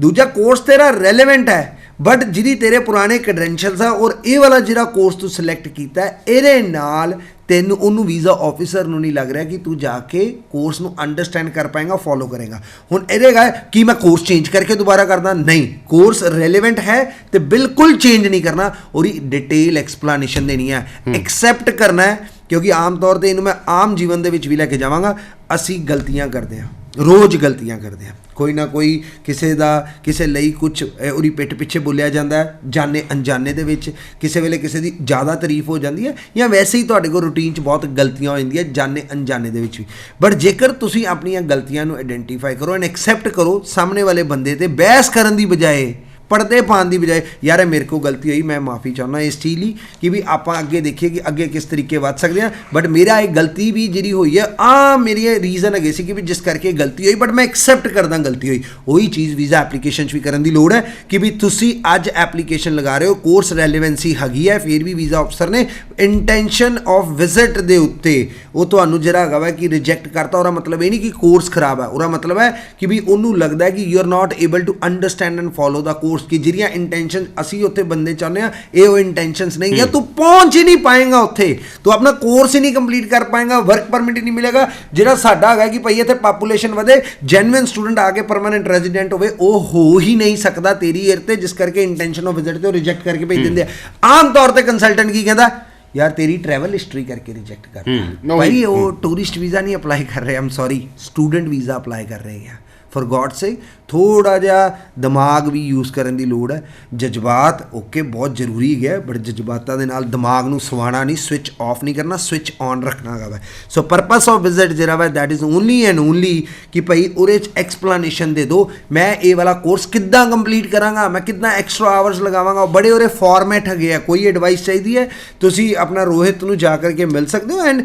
ਦੂਜਾ ਕੋਰਸ ਤੇਰਾ ਰੈਲੇਵੈਂਟ ਹੈ ਬਟ ਜਿਹੜੀ ਤੇਰੇ ਪੁਰਾਣੇ ਕ੍ਰੈਡੈਂਸ਼ੀਅਲਸ ਆ ਔਰ ਇਹ ਵਾਲਾ ਜਿਹੜਾ ਕੋਰਸ ਤੂੰ ਸਿਲੈਕਟ ਕੀਤਾ ਇਹਦੇ ਨਾਲ ਤੈਨੂੰ ਉਹਨੂੰ ਵੀਜ਼ਾ ਆਫੀਸਰ ਨੂੰ ਨਹੀਂ ਲੱਗ ਰਿਹਾ ਕਿ ਤੂੰ ਜਾ ਕੇ ਕੋਰਸ ਨੂੰ ਅੰਡਰਸਟੈਂਡ ਕਰ ਪਾਏਗਾ ਫੋਲੋ ਕਰੇਗਾ। ਹੁਣ ਇਹਦੇ ਗਾ ਕਿ ਮੈਂ ਕੋਰਸ ਚੇਂਜ ਕਰਕੇ ਦੁਬਾਰਾ ਕਰਦਾ? ਨਹੀਂ। ਕੋਰਸ ਰੈਲੇਵੈਂਟ ਹੈ ਤੇ ਬਿਲਕੁਲ ਚੇਂਜ ਨਹੀਂ ਕਰਨਾ ਉਹਦੀ ਡਿਟੇਲ ਐਕਸਪਲੇਨੇਸ਼ਨ ਦੇਣੀ ਹੈ। ਐਕਸੈਪਟ ਕਰਨਾ ਹੈ ਕਿਉਂਕਿ ਆਮ ਤੌਰ ਤੇ ਇਹਨੂੰ ਮੈਂ ਆਮ ਜੀਵਨ ਦੇ ਵਿੱਚ ਵੀ ਲੈ ਕੇ ਜਾਵਾਂਗਾ। ਅਸੀਂ ਗਲਤੀਆਂ ਕਰਦੇ ਹਾਂ। ਰੋਜ਼ ਗਲਤੀਆਂ ਕਰਦੇ ਹਾਂ। ਕੋਈ ਨਾ ਕੋਈ ਕਿਸੇ ਦਾ, ਕਿਸੇ ਲਈ ਕੁਝ ਉਹਦੀ ਪਿੱਠ ਪਿੱਛੇ ਬੋਲਿਆ ਜਾਂਦਾ ਹੈ, ਜਾਣੇ ਅਣਜਾਣੇ ਦੇ ਵਿੱਚ। ਕਿਸੇ ਵੇਲੇ ਕਿਸੇ ਦੀ ਜ਼ਿਆਦਾ ਤਾਰੀਫ ਹੋ ਜਾਂਦੀ ਹੈ ਜਾਂ ਵੈਸੇ ਹੀ ਤੁਹਾਡੇ ਕੋਲ ਰੂਟੀਨ 'ਚ ਬਹੁਤ ਗਲਤੀਆਂ ਹੋ ਜਾਂਦੀਆਂ, ਜਾਣੇ ਅਣਜਾਣੇ ਦੇ ਵਿੱਚ ਵੀ। ਬਟ ਜੇਕਰ ਤੁਸੀਂ ਆਪਣੀਆਂ ਗਲਤੀਆਂ ਨੂੰ ਆਇਡੈਂਟੀਫਾਈ ਕਰੋ ਐਂਡ ਐਕਸੈਪਟ ਕਰੋ, ਸਾਹਮਣੇ ਵਾਲੇ ਬੰਦੇ ਤੇ ਬਹਿਸ ਕਰਨ ਦੀ ਬਜਾਏ ਪਰਦੇ ਪਾਉਣ ਦੀ ਬਜਾਏ, ਯਾਰ ਇਹ ਮੇਰੇ ਕੋਲ ਗਲਤੀ ਹੋਈ, ਮੈਂ ਮਾਫੀ ਚਾਹੁੰਦਾ ਇਸ ਚੀਜ਼ ਲਈ ਕਿ ਵੀ ਆਪਾਂ ਅੱਗੇ ਦੇਖੀਏ ਕਿ ਅੱਗੇ ਕਿਸ ਤਰੀਕੇ ਵੱਧ ਸਕਦੇ ਹਾਂ। ਬਟ ਮੇਰਾ ਇਹ ਗਲਤੀ ਵੀ ਜਿਹੜੀ ਹੋਈ ਹੈ ਆ ਮੇਰੀ ਰੀਜ਼ਨ ਹੈਗੇ ਸੀ ਕਿ ਵੀ ਜਿਸ ਕਰਕੇ ਗਲਤੀ ਹੋਈ ਬਟ ਮੈਂ ਐਕਸੈਪਟ ਕਰਦਾ ਗਲਤੀ ਹੋਈ। ਉਹੀ ਚੀਜ਼ ਵੀਜ਼ਾ ਐਪਲੀਕੇਸ਼ਨ 'ਚ ਵੀ ਕਰਨ ਦੀ ਲੋੜ ਹੈ ਕਿ ਵੀ ਤੁਸੀਂ ਅੱਜ ਐਪਲੀਕੇਸ਼ਨ ਲਗਾ ਰਹੇ ਹੋ ਕੋਰਸ ਰੈਲੇਵੈਂਸੀ ਹੈਗੀ ਹੈ, ਫਿਰ ਵੀ ਵੀਜ਼ਾ ਅਫਸਰ ਨੇ ਇੰਟੈਂਸ਼ਨ ਆਫ ਵਿਜ਼ਿਟ ਦੇ ਉੱਤੇ ਉਹ ਤੁਹਾਨੂੰ ਜਿਹੜਾ ਹੈਗਾ ਵਾ ਕਿ ਰਿਜੈਕਟ ਕਰਤਾ, ਉਹਦਾ ਮਤਲਬ ਇਹ ਨਹੀਂ ਕਿ ਕੋਰਸ ਖਰਾਬ ਹੈ, ਉਹਦਾ ਮਤਲਬ ਹੈ ਕਿ ਵੀ ਉਹਨੂੰ ਲੱਗਦਾ ਹੈ ਕਿ you are not able to understand and follow the course ਕਿ ਜਿਹੜੀਆਂ ਇੰਟੈਂਸ਼ਨ ਅਸੀਂ ਉੱਥੇ ਬੰਦੇ ਚਾਹੁੰਦੇ ਆ ਇਹ ਉਹ ਇੰਟੈਂਸ਼ਨਸ ਨਹੀਂ ਹੈ। ਤੂੰ ਪਹੁੰਚ ਹੀ ਨਹੀਂ ਪਾਏਗਾ ਉੱਥੇ। ਤੂੰ ਆਪਣਾ ਕੋਰਸ ਹੀ ਨਹੀਂ ਕੰਪਲੀਟ ਕਰ ਪਾਏਗਾ ਵਰਕ ਪਰਮਿਟ ਹੀ ਨਹੀਂ ਮਿਲੇਗਾ। ਜਿਹੜਾ ਸਾਡਾ ਹੈਗਾ ਕਿ ਭਈ ਇੱਥੇ ਪਾਪੂਲੇਸ਼ਨ ਵਧੇ ਜੈਨੂਇਨ ਸਟੂਡੈਂਟ ਆ ਕੇ ਪਰਮਨੈਂਟ ਰੈਜ਼ੀਡੈਂਟ ਹੋਵੇ ਉਹ ਹੋ ਹੀ ਨਹੀਂ ਸਕਦਾ ਤੇਰੀ ਏਰ ਤੇ ਜਿਸ ਕਰਕੇ ਇੰਟੈਂਸ਼ਨ ਆਫ ਵਿਜ਼ਿਟ ਤੇ ਉਹ ਰਿਜੈਕਟ ਕਰਕੇ ਭੇਜ ਦਿੰਦੇ ਆ। ਆਮ ਤੌਰ ਤੇ ਕੰਸਲਟੈਂਟ ਕੀ ਕਹਿੰਦਾ ਯਾਰ ਤੇਰੀ ਟਰੈਵਲ ਹਿਸਟਰੀ ਕਰਕੇ ਰਿਜੈਕਟ ਕਰਤਾ
ਉਹੀ,
ਭਾਈ ਉਹ ਟੂਰਿਸਟ ਵੀਜ਼ਾ ਨਹੀਂ ਅਪਲਾਈ ਕਰ ਰਹੇ I'm sorry student visa apply ਕਰ ਰਹੇ ਆ। ਫॉर ਗॉड ਸੇ ਥੋੜਾ ਜਿਹਾ ਦਿਮਾਗ ਵੀ ਯੂਜ਼ ਕਰਨ ਦੀ ਲੋੜ ਹੈ। ਜਜ਼ਬਾਤ ਓਕੇ ਬਹੁਤ ਜ਼ਰੂਰੀ ਹੈ ਬਟ ਜਜ਼ਬਾਤਾਂ ਦੇ ਨਾਲ ਦਿਮਾਗ ਨੂੰ ਸਵਾਣਾ ਨਹੀਂ ਸਵਿਚ ਆਫ ਨਹੀਂ ਕਰਨਾ ਸਵਿਚ ਔਨ ਰੱਖਣਾ ਹੈਗਾ ਵਾ। ਸੋ ਪਰਪਸ ਆਫ ਵਿਜ਼ਿਟ ਜਿਹੜਾ ਵਾ that is only and only ਕਿ ਭਾਈ ਉਹਦੇ ਚ ਐਕਸਪਲੇਨੇਸ਼ਨ ਦੇ ਦਿਓ, ਮੈਂ ਇਹ ਵਾਲਾ ਕੋਰਸ ਕਿੱਦਾਂ ਕੰਪਲੀਟ ਕਰਾਂਗਾ, ਮੈਂ ਕਿੱਦਾਂ ਐਕਸਟਰਾ ਆਵਰਸ ਲਗਾਵਾਂਗਾ ਬੜੇ ਉਹਦੇ ਫਾਰਮੈਟ ਹੈਗੇ ਆ, ਕੋਈ ਐਡਵਾਈਸ ਚਾਹੀਦੀ ਹੈ, ਤੁਸੀਂ ਆਪਣਾ ਰੋਹਿਤ ਨੂੰ ਜਾ ਕਰਕੇ ਮਿਲ ਸਕਦੇ ਹੋ ਐਂਡ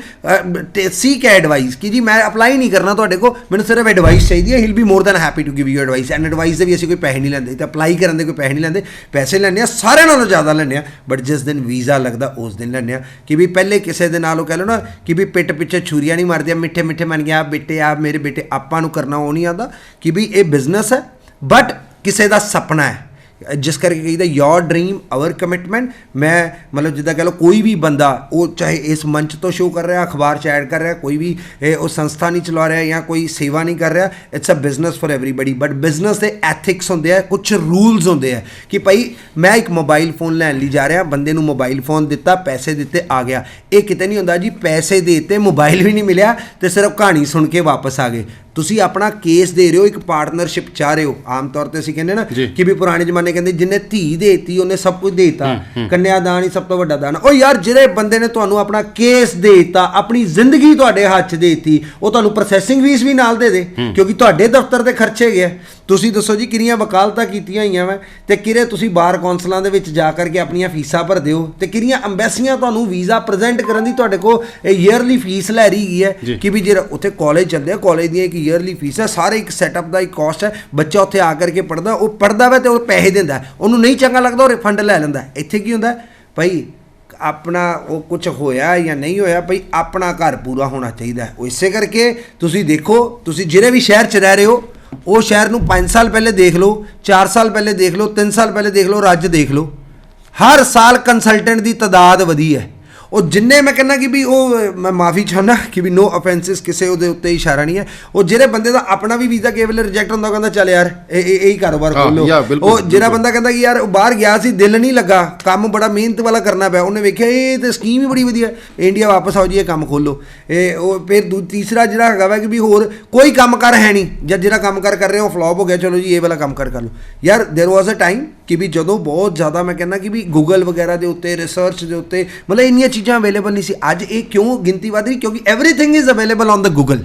ਸੀਕ ਐਡਵਾਈਸ ਕਿ ਜੀ ਮੈਂ ਅਪਲਾਈ ਨਹੀਂ ਕਰਨਾ ਤੁਹਾਡੇ ਕੋ ਮੈਨੂੰ ਸਿਰਫ ਐਡਵਾਈਸ ਚਾਹੀਦੀ ਹੈ he be more than happy to give you advice and advice ਦੇ ਵੀ ਅਸੀਂ ਕੋਈ ਪੈਸੇ ਨਹੀਂ ਲੈਂਦੇ, ਤੇ ਅਪਲਾਈ ਕਰਨ ਦੇ ਕੋਈ ਪੈਸੇ ਨਹੀਂ ਲੈਂਦੇ, ਪੈਸੇ ਲੈਂਦੇ ਆ ਸਾਰਿਆਂ ਨਾਲੋਂ ਜ਼ਿਆਦਾ ਲੈਂਦੇ ਆ ਬਟ ਜਿਸ ਦਿਨ ਵੀਜ਼ਾ ਲੱਗਦਾ, ਉਸ ਦਿਨ ਲੈਂਦੇ ਆ ਕਿ ਵੀ ਪਹਿਲੇ ਕਿਸੇ ਦੇ ਨਾਲ ਉਹ ਕਹਿ ਲਓ ਨਾ, ਕਿ ਵੀ ਪਿੱਟ ਪਿੱਛੇ ਛੁਰੀਆਂ ਨਹੀਂ ਮਾਰਦੀਆਂ, ਮਿੱਠੇ ਮਿੱਠੇ ਮੰਨ ਗਿਆ, ਬੇਟੇ ਆ, ਮੇਰੇ ਬੇਟੇ, ਆਪਾਂ ਨੂੰ ਕਰਨਾ ਉਹ ਨਹੀਂ ਆਉਂਦਾ, ਕਿ ਵੀ ਇਹ ਬਿਜ਼ਨਸ ਹੈ ਬਟ ਕਿਸੇ ਦਾ ਸੁਪਨਾ ਹੈ ਜਿਸ ਕਰਕੇ ਕਹੀਦਾ ਯੋਰ ਡ੍ਰੀਮ ਆਵਰ ਕਮਿਟਮੈਂਟ ਮੈਂ ਮਤਲਬ ਜਿੱਦਾਂ ਕਹ ਲਓ, ਕੋਈ ਵੀ ਬੰਦਾ, ਉਹ ਚਾਹੇ ਇਸ ਮੰਚ ਤੋਂ ਸ਼ੋਅ ਕਰ ਰਿਹਾ, ਅਖਬਾਰ ਚ ਐਡ ਕਰ ਰਿਹਾ, ਕੋਈ ਵੀ ਉਹ ਸੰਸਥਾ ਨਹੀਂ ਚਲਾ ਰਿਹਾ ਜਾਂ ਕੋਈ ਸੇਵਾ ਨਹੀਂ ਕਰ ਰਿਹਾ it's a business for everybody but business ਦੇ ਐਥਿਕਸ ਹੁੰਦੇ ਆ ਕੁਝ ਰੂਲਸ ਹੁੰਦੇ ਆ ਕਿ ਭਾਈ ਮੈਂ ਇੱਕ ਮੋਬਾਈਲ ਫੋਨ ਲੈਣ ਲਈ ਜਾ ਰਿਹਾ, ਬੰਦੇ ਨੂੰ ਮੋਬਾਈਲ ਫੋਨ ਦਿੱਤਾ, ਪੈਸੇ ਦਿੱਤੇ, ਆ ਗਿਆ। ਇਹ ਕਿਤੇ ਨਹੀਂ ਹੁੰਦਾ ਜੀ, ਪੈਸੇ ਦੇ ਤੇ ਮੋਬਾਈਲ ਵੀ ਨਹੀਂ ਮਿਲਿਆ ਤੇ ਸਿਰਫ ਕਹਾਣੀ ਸੁਣ ਕੇ ਵਾਪਸ ਆ ਗਏ। ਤੁਸੀਂ ਆਪਣਾ ਕੇਸ ਦੇ ਰਹੇ ਹੋ ਇੱਕ ਪਾਰਟਨਰਸ਼ਿਪ ਚਾਹ ਰਹੇ ਹੋ ਆਮ ਤੌਰ ਤੇ ਅਸੀਂ ਕਹਿੰਦੇ ਨਾ। ਕਿ ਵੀ ਪੁਰਾਣੇ ਜ਼ਮਾਨੇ ਕਹਿੰਦੇ ਜਿੰਨੇ ਧੀ ਦੇਤੀ ਉਹਨੇ ਸਭ ਕੁਝ ਦੇਤਾ। ਕੰਨਿਆਦਾਨ ਹੀ। ਸਭ ਤੋਂ ਵੱਡਾ ਦਾਨ ਉਹ ਯਾਰ ਜਿਹੜੇ ਬੰਦੇ ਨੇ ਤੁਹਾਨੂੰ ਆਪਣਾ ਕੇਸ ਦੇਤਾ ਆਪਣੀ ਜ਼ਿੰਦਗੀ ਤੁਹਾਡੇ ਹੱਥ 'ਚ ਦੇਤੀ ਉਹ ਤੁਹਾਨੂੰ ਪ੍ਰੋਸੈਸਿੰਗ ਫੀਸ ਵੀ ਨਾਲ ਦੇ ਦੇ ਕਿਉਂਕਿ ਤੁਹਾਡੇ ਦਫ਼ਤਰ ਤੇ ਖਰਚੇ ਗਏ। ਤੁਸੀਂ ਦੱਸੋ ਜੀ ਕਿੰਨੀਆਂ ਵਕਾਲਤਾਂ ਕੀਤੀਆਂ ਹੋਈਆਂ ਵਾ ਤੇ ਕਿਰੇ ਤੁਸੀਂ ਬਾਰ ਕੌਂਸਲਾਂ ਦੇ ਵਿੱਚ ਜਾ ਕਰਕੇ ਆਪਣੀਆਂ ਫੀਸਾਂ ਭਰਦੇ ਹੋ ਤੇ ਕਿੰਨੀਆਂ ਅੰਬੈਸੀਆਂ ਤੁਹਾਨੂੰ ਵੀਜ਼ਾ ਪ੍ਰੈਜ਼ੈਂਟ ਕਰਨ ਦੀ ਤੁਹਾਡੇ ਕੋਲ ਈਅਰਲੀ ਫੀਸ ਲੈ ਰਹੀ ਗਈ ਹੈ
ਜੀ।
ਕਿ ਵੀ ਜਿਹੜਾ ਉੱਥੇ ਕਾਲਜ ਚੱਲਦੇ ਆ ਕਾਲਜ ਦੀਆਂ ਇੱਕ ਈਅਰਲੀ ਫੀਸ ਹੈ ਸਾਰੇ ਇੱਕ ਸੈਟਅਪ ਦਾ ਇੱਕ ਕਾਸਟ ਹੈ ਬੱਚਾ ਉੱਥੇ ਆ ਕਰਕੇ ਪੜਦਾ ਉਹ ਪੜਦਾ ਵਾ ਤੇ ਉਹ ਪੈਸੇ ਦਿੰਦਾ। ਉਹਨੂੰ ਨਹੀਂ ਚੰਗਾ ਲੱਗਦਾ ਉਹ ਰਿਫੰਡ ਲੈ ਲੈਂਦਾ। ਇੱਥੇ ਕੀ ਹੁੰਦਾ? ਭਾਈ ਆਪਣਾ ਉਹ ਕੁਝ ਹੋਇਆ ਜਾਂ ਨਹੀਂ ਹੋਇਆ ਭਾਈ ਆਪਣਾ ਘਰ ਪੂਰਾ ਹੋਣਾ ਚਾਹੀਦਾ। ਉਹ ਇਸੇ ਕਰਕੇ ਤੁਸੀਂ ਦੇਖੋ ਤੁਸੀਂ ਜਿਹੜੇ ਵੀ ਸ਼ਹਿਰ 'ਚ ਰਹਿ ਰਹੇ ਹੋ ਉਹ ਸ਼ਹਿਰ ਨੂੰ 5 ਸਾਲ ਪਹਿਲੇ ਦੇਖ ਲਓ 4 ਸਾਲ ਪਹਿਲੇ ਦੇਖ ਲਓ 3 ਸਾਲ ਪਹਿਲੇ ਦੇਖ ਲਓ, ਰੱਜ ਦੇਖ ਲਓ। ਹਰ ਸਾਲ ਕੰਸਲਟੈਂਟ ਦੀ ਤਾਦਾਦ ਵਧੀ ਹੈ। ਉਹ ਜਿੰਨੇ ਮੈਂ ਕਹਿੰਦਾ ਕਿ ਵੀ ਉਹ ਮੈਂ ਮਾਫੀ ਚਾਹਨਾ ਕਿ ਵੀ ਨੋ ਆਫੈਂਸਸ ਕਿਸੇ ਉਹਦੇ ਉੱਤੇ ਇਸ਼ਾਰਾ ਨਹੀਂ ਹੈ। ਉਹ ਜਿਹੜੇ ਬੰਦੇ ਦਾ ਆਪਣਾ ਵੀ ਵੀਜ਼ਾ ਕੇਵਲ ਰਿਜੈਕਟ ਹੁੰਦਾ ਉਹ ਕਹਿੰਦਾ ਚੱਲ ਯਾਰ ਇਹ ਇਹ ਹੀ ਕਾਰੋਬਾਰ ਖੋਲੋ ਉਹ ਜਿਹੜਾ ਬੰਦਾ ਕਹਿੰਦਾ ਕਿ ਯਾਰ ਉਹ ਬਾਹਰ ਗਿਆ ਸੀ ਦਿਲ ਨਹੀਂ ਲੱਗਾ ਕੰਮ ਬੜਾ ਮਿਹਨਤ ਵਾਲਾ ਕਰਨਾ ਪਿਆ ਉਹਨੇ ਵੇਖਿਆ ਇਹ ਤੇ ਸਕੀਮ ਹੀ ਬੜੀ ਵਧੀਆ ਇੰਡੀਆ ਵਾਪਸ ਆਓ ਜੀ ਇਹ ਕੰਮ ਖੋਲੋ ਇਹ ਉਹ ਫਿਰ ਦੂ ਤੀਸਰਾ ਜਿਹੜਾ ਹੈਗਾ ਵਾ ਕਿ ਵੀ ਹੋਰ ਕੋਈ ਕੰਮ ਕਰ ਹੈ ਨਹੀਂ। ਜਾਂ ਜਿਹੜਾ ਕੰਮ ਕਰ ਕਰ ਰਹੇ ਹੋ ਫਲॉप ਹੋ ਗਿਆ ਚਲੋ ਜੀ ਇਹ ਵਾਲਾ ਕੰਮ ਕਰ ਕਰ ਲਓ। ਯਾਰ देयर वाज ਅ ਟਾਈਮ ਕਿ ਵੀ ਜਦੋਂ ਬਹੁਤ ਜ਼ਿਆਦਾ ਮੈਂ ਕਹਿੰਦਾ ਕਿ ਵੀ ਗੂਗਲ ਵਗੈਰਾ ਦੇ ਉੱਤੇ ਰਿਸਰਚ ਦੇ ਉੱਤੇ ਮਤਲਬ ਇੰਨੀਆਂ ਚੀਜ਼ਾਂ ਅਵੇਲੇਬਲ ਨਹੀਂ ਸੀ ਅੱਜ ਇਹ ਕਿਉਂ ਗਿਣਤੀ ਵਧ ਰਹੀ ਕਿਉਂਕਿ everything is available on the Google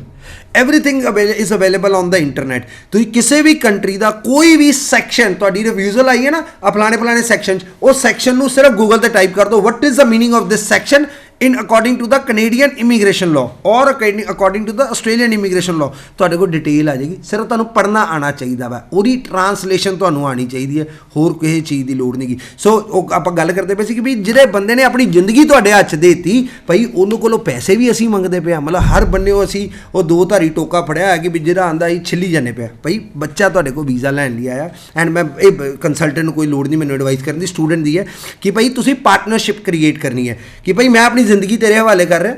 everything is available on the internet ਤੁਸੀਂ ਕਿਸੇ ਵੀ ਕੰਟਰੀ ਦਾ ਕੋਈ ਵੀ ਸੈਕਸ਼ਨ ਤੁਹਾਡੀ ਰਿਵਿਊਜ਼ਲ ਆਈ ਹੈ ਨਾ ਆ ਫਲਾਣੇ ਫਲਾਣੇ ਸੈਕਸ਼ਨ 'ਚ ਉਹ ਸੈਕਸ਼ਨ ਨੂੰ ਸਿਰਫ ਗੂਗਲ ਤੇ ਟਾਈਪ ਕਰ ਦਿਓ what is the meaning of this section in according to the Canadian immigration law or according to the Australian immigration law ਤੁਹਾਡੇ ਕੋਲ ਡਿਟੇਲ ਆ ਜਾਏਗੀ। ਸਿਰਫ ਤੁਹਾਨੂੰ ਪੜ੍ਹਨਾ ਆਣਾ ਚਾਹੀਦਾ ਵਾ। ਉਹਦੀ ਟਰਾਂਸਲੇਸ਼ਨ ਤੁਹਾਨੂੰ ਆਣੀ ਚਾਹੀਦੀ ਹੈ। ਹੋਰ ਕਿਸੇ ਚੀਜ਼ ਦੀ ਲੋੜ ਨਹੀਂਗੀ ਸੋ ਉਹ ਆਪਾਂ ਗੱਲ ਕਰਦੇ ਪਏ ਸੀ ਕਿ ਵੀ ਜਿਹੜੇ ਬੰਦੇ ਨੇ ਆਪਣੀ ਜ਼ਿੰਦਗੀ ਤੁਹਾਡੇ ਹੱਥ 'ਚ ਦੇਤੀ, ਭਈ ਉਹਨੂੰ ਕੋਲੋਂ ਪੈਸੇ ਵੀ ਅਸੀਂ ਮੰਗਦੇ ਪਿਆ ਮਤਲਬ ਹਰ ਬੰਨਿਓ ਅਸੀਂ ਉਹ ਦੋ ਧਾਰੀ ਟੋਕਾ ਫੜਿਆ ਹੈ ਕਿ ਵੀ ਜਿਹੜਾ ਆਂਦਾ ਹੀ ਛਿੱਲੀ ਜਾਂਦੇ ਪਿਆ ਭਈ ਬੱਚਾ ਤੁਹਾਡੇ ਕੋਲ ਵੀਜ਼ਾ ਲੈਣ ਲਈ ਆਇਆ ਐਂਡ ਮੈਂ ਇਹ ਕੰਸਲਟੈਂਟ ਨੂੰ ਕੋਈ ਲੋੜ ਨਹੀਂ, ਮੈਨੂੰ ਐਡਵਾਈਸ ਕਰਨ ਦੀ ਸਟੂਡੈਂਟ ਦੀ ਹੈ ਕਿ ਭਈ ਤੁਸੀਂ ਪਾਰਟਨਰਸ਼ਿਪ ਕ੍ਰੀਏਟ ਕਰਨੀ ਹੈ। ਕਿ ਭਈ ਮੈਂ ਆਪਣੀ ਜ਼ਿੰਦਗੀ ਤੇਰੇ ਹਵਾਲੇ ਕਰ ਰਿਹਾ।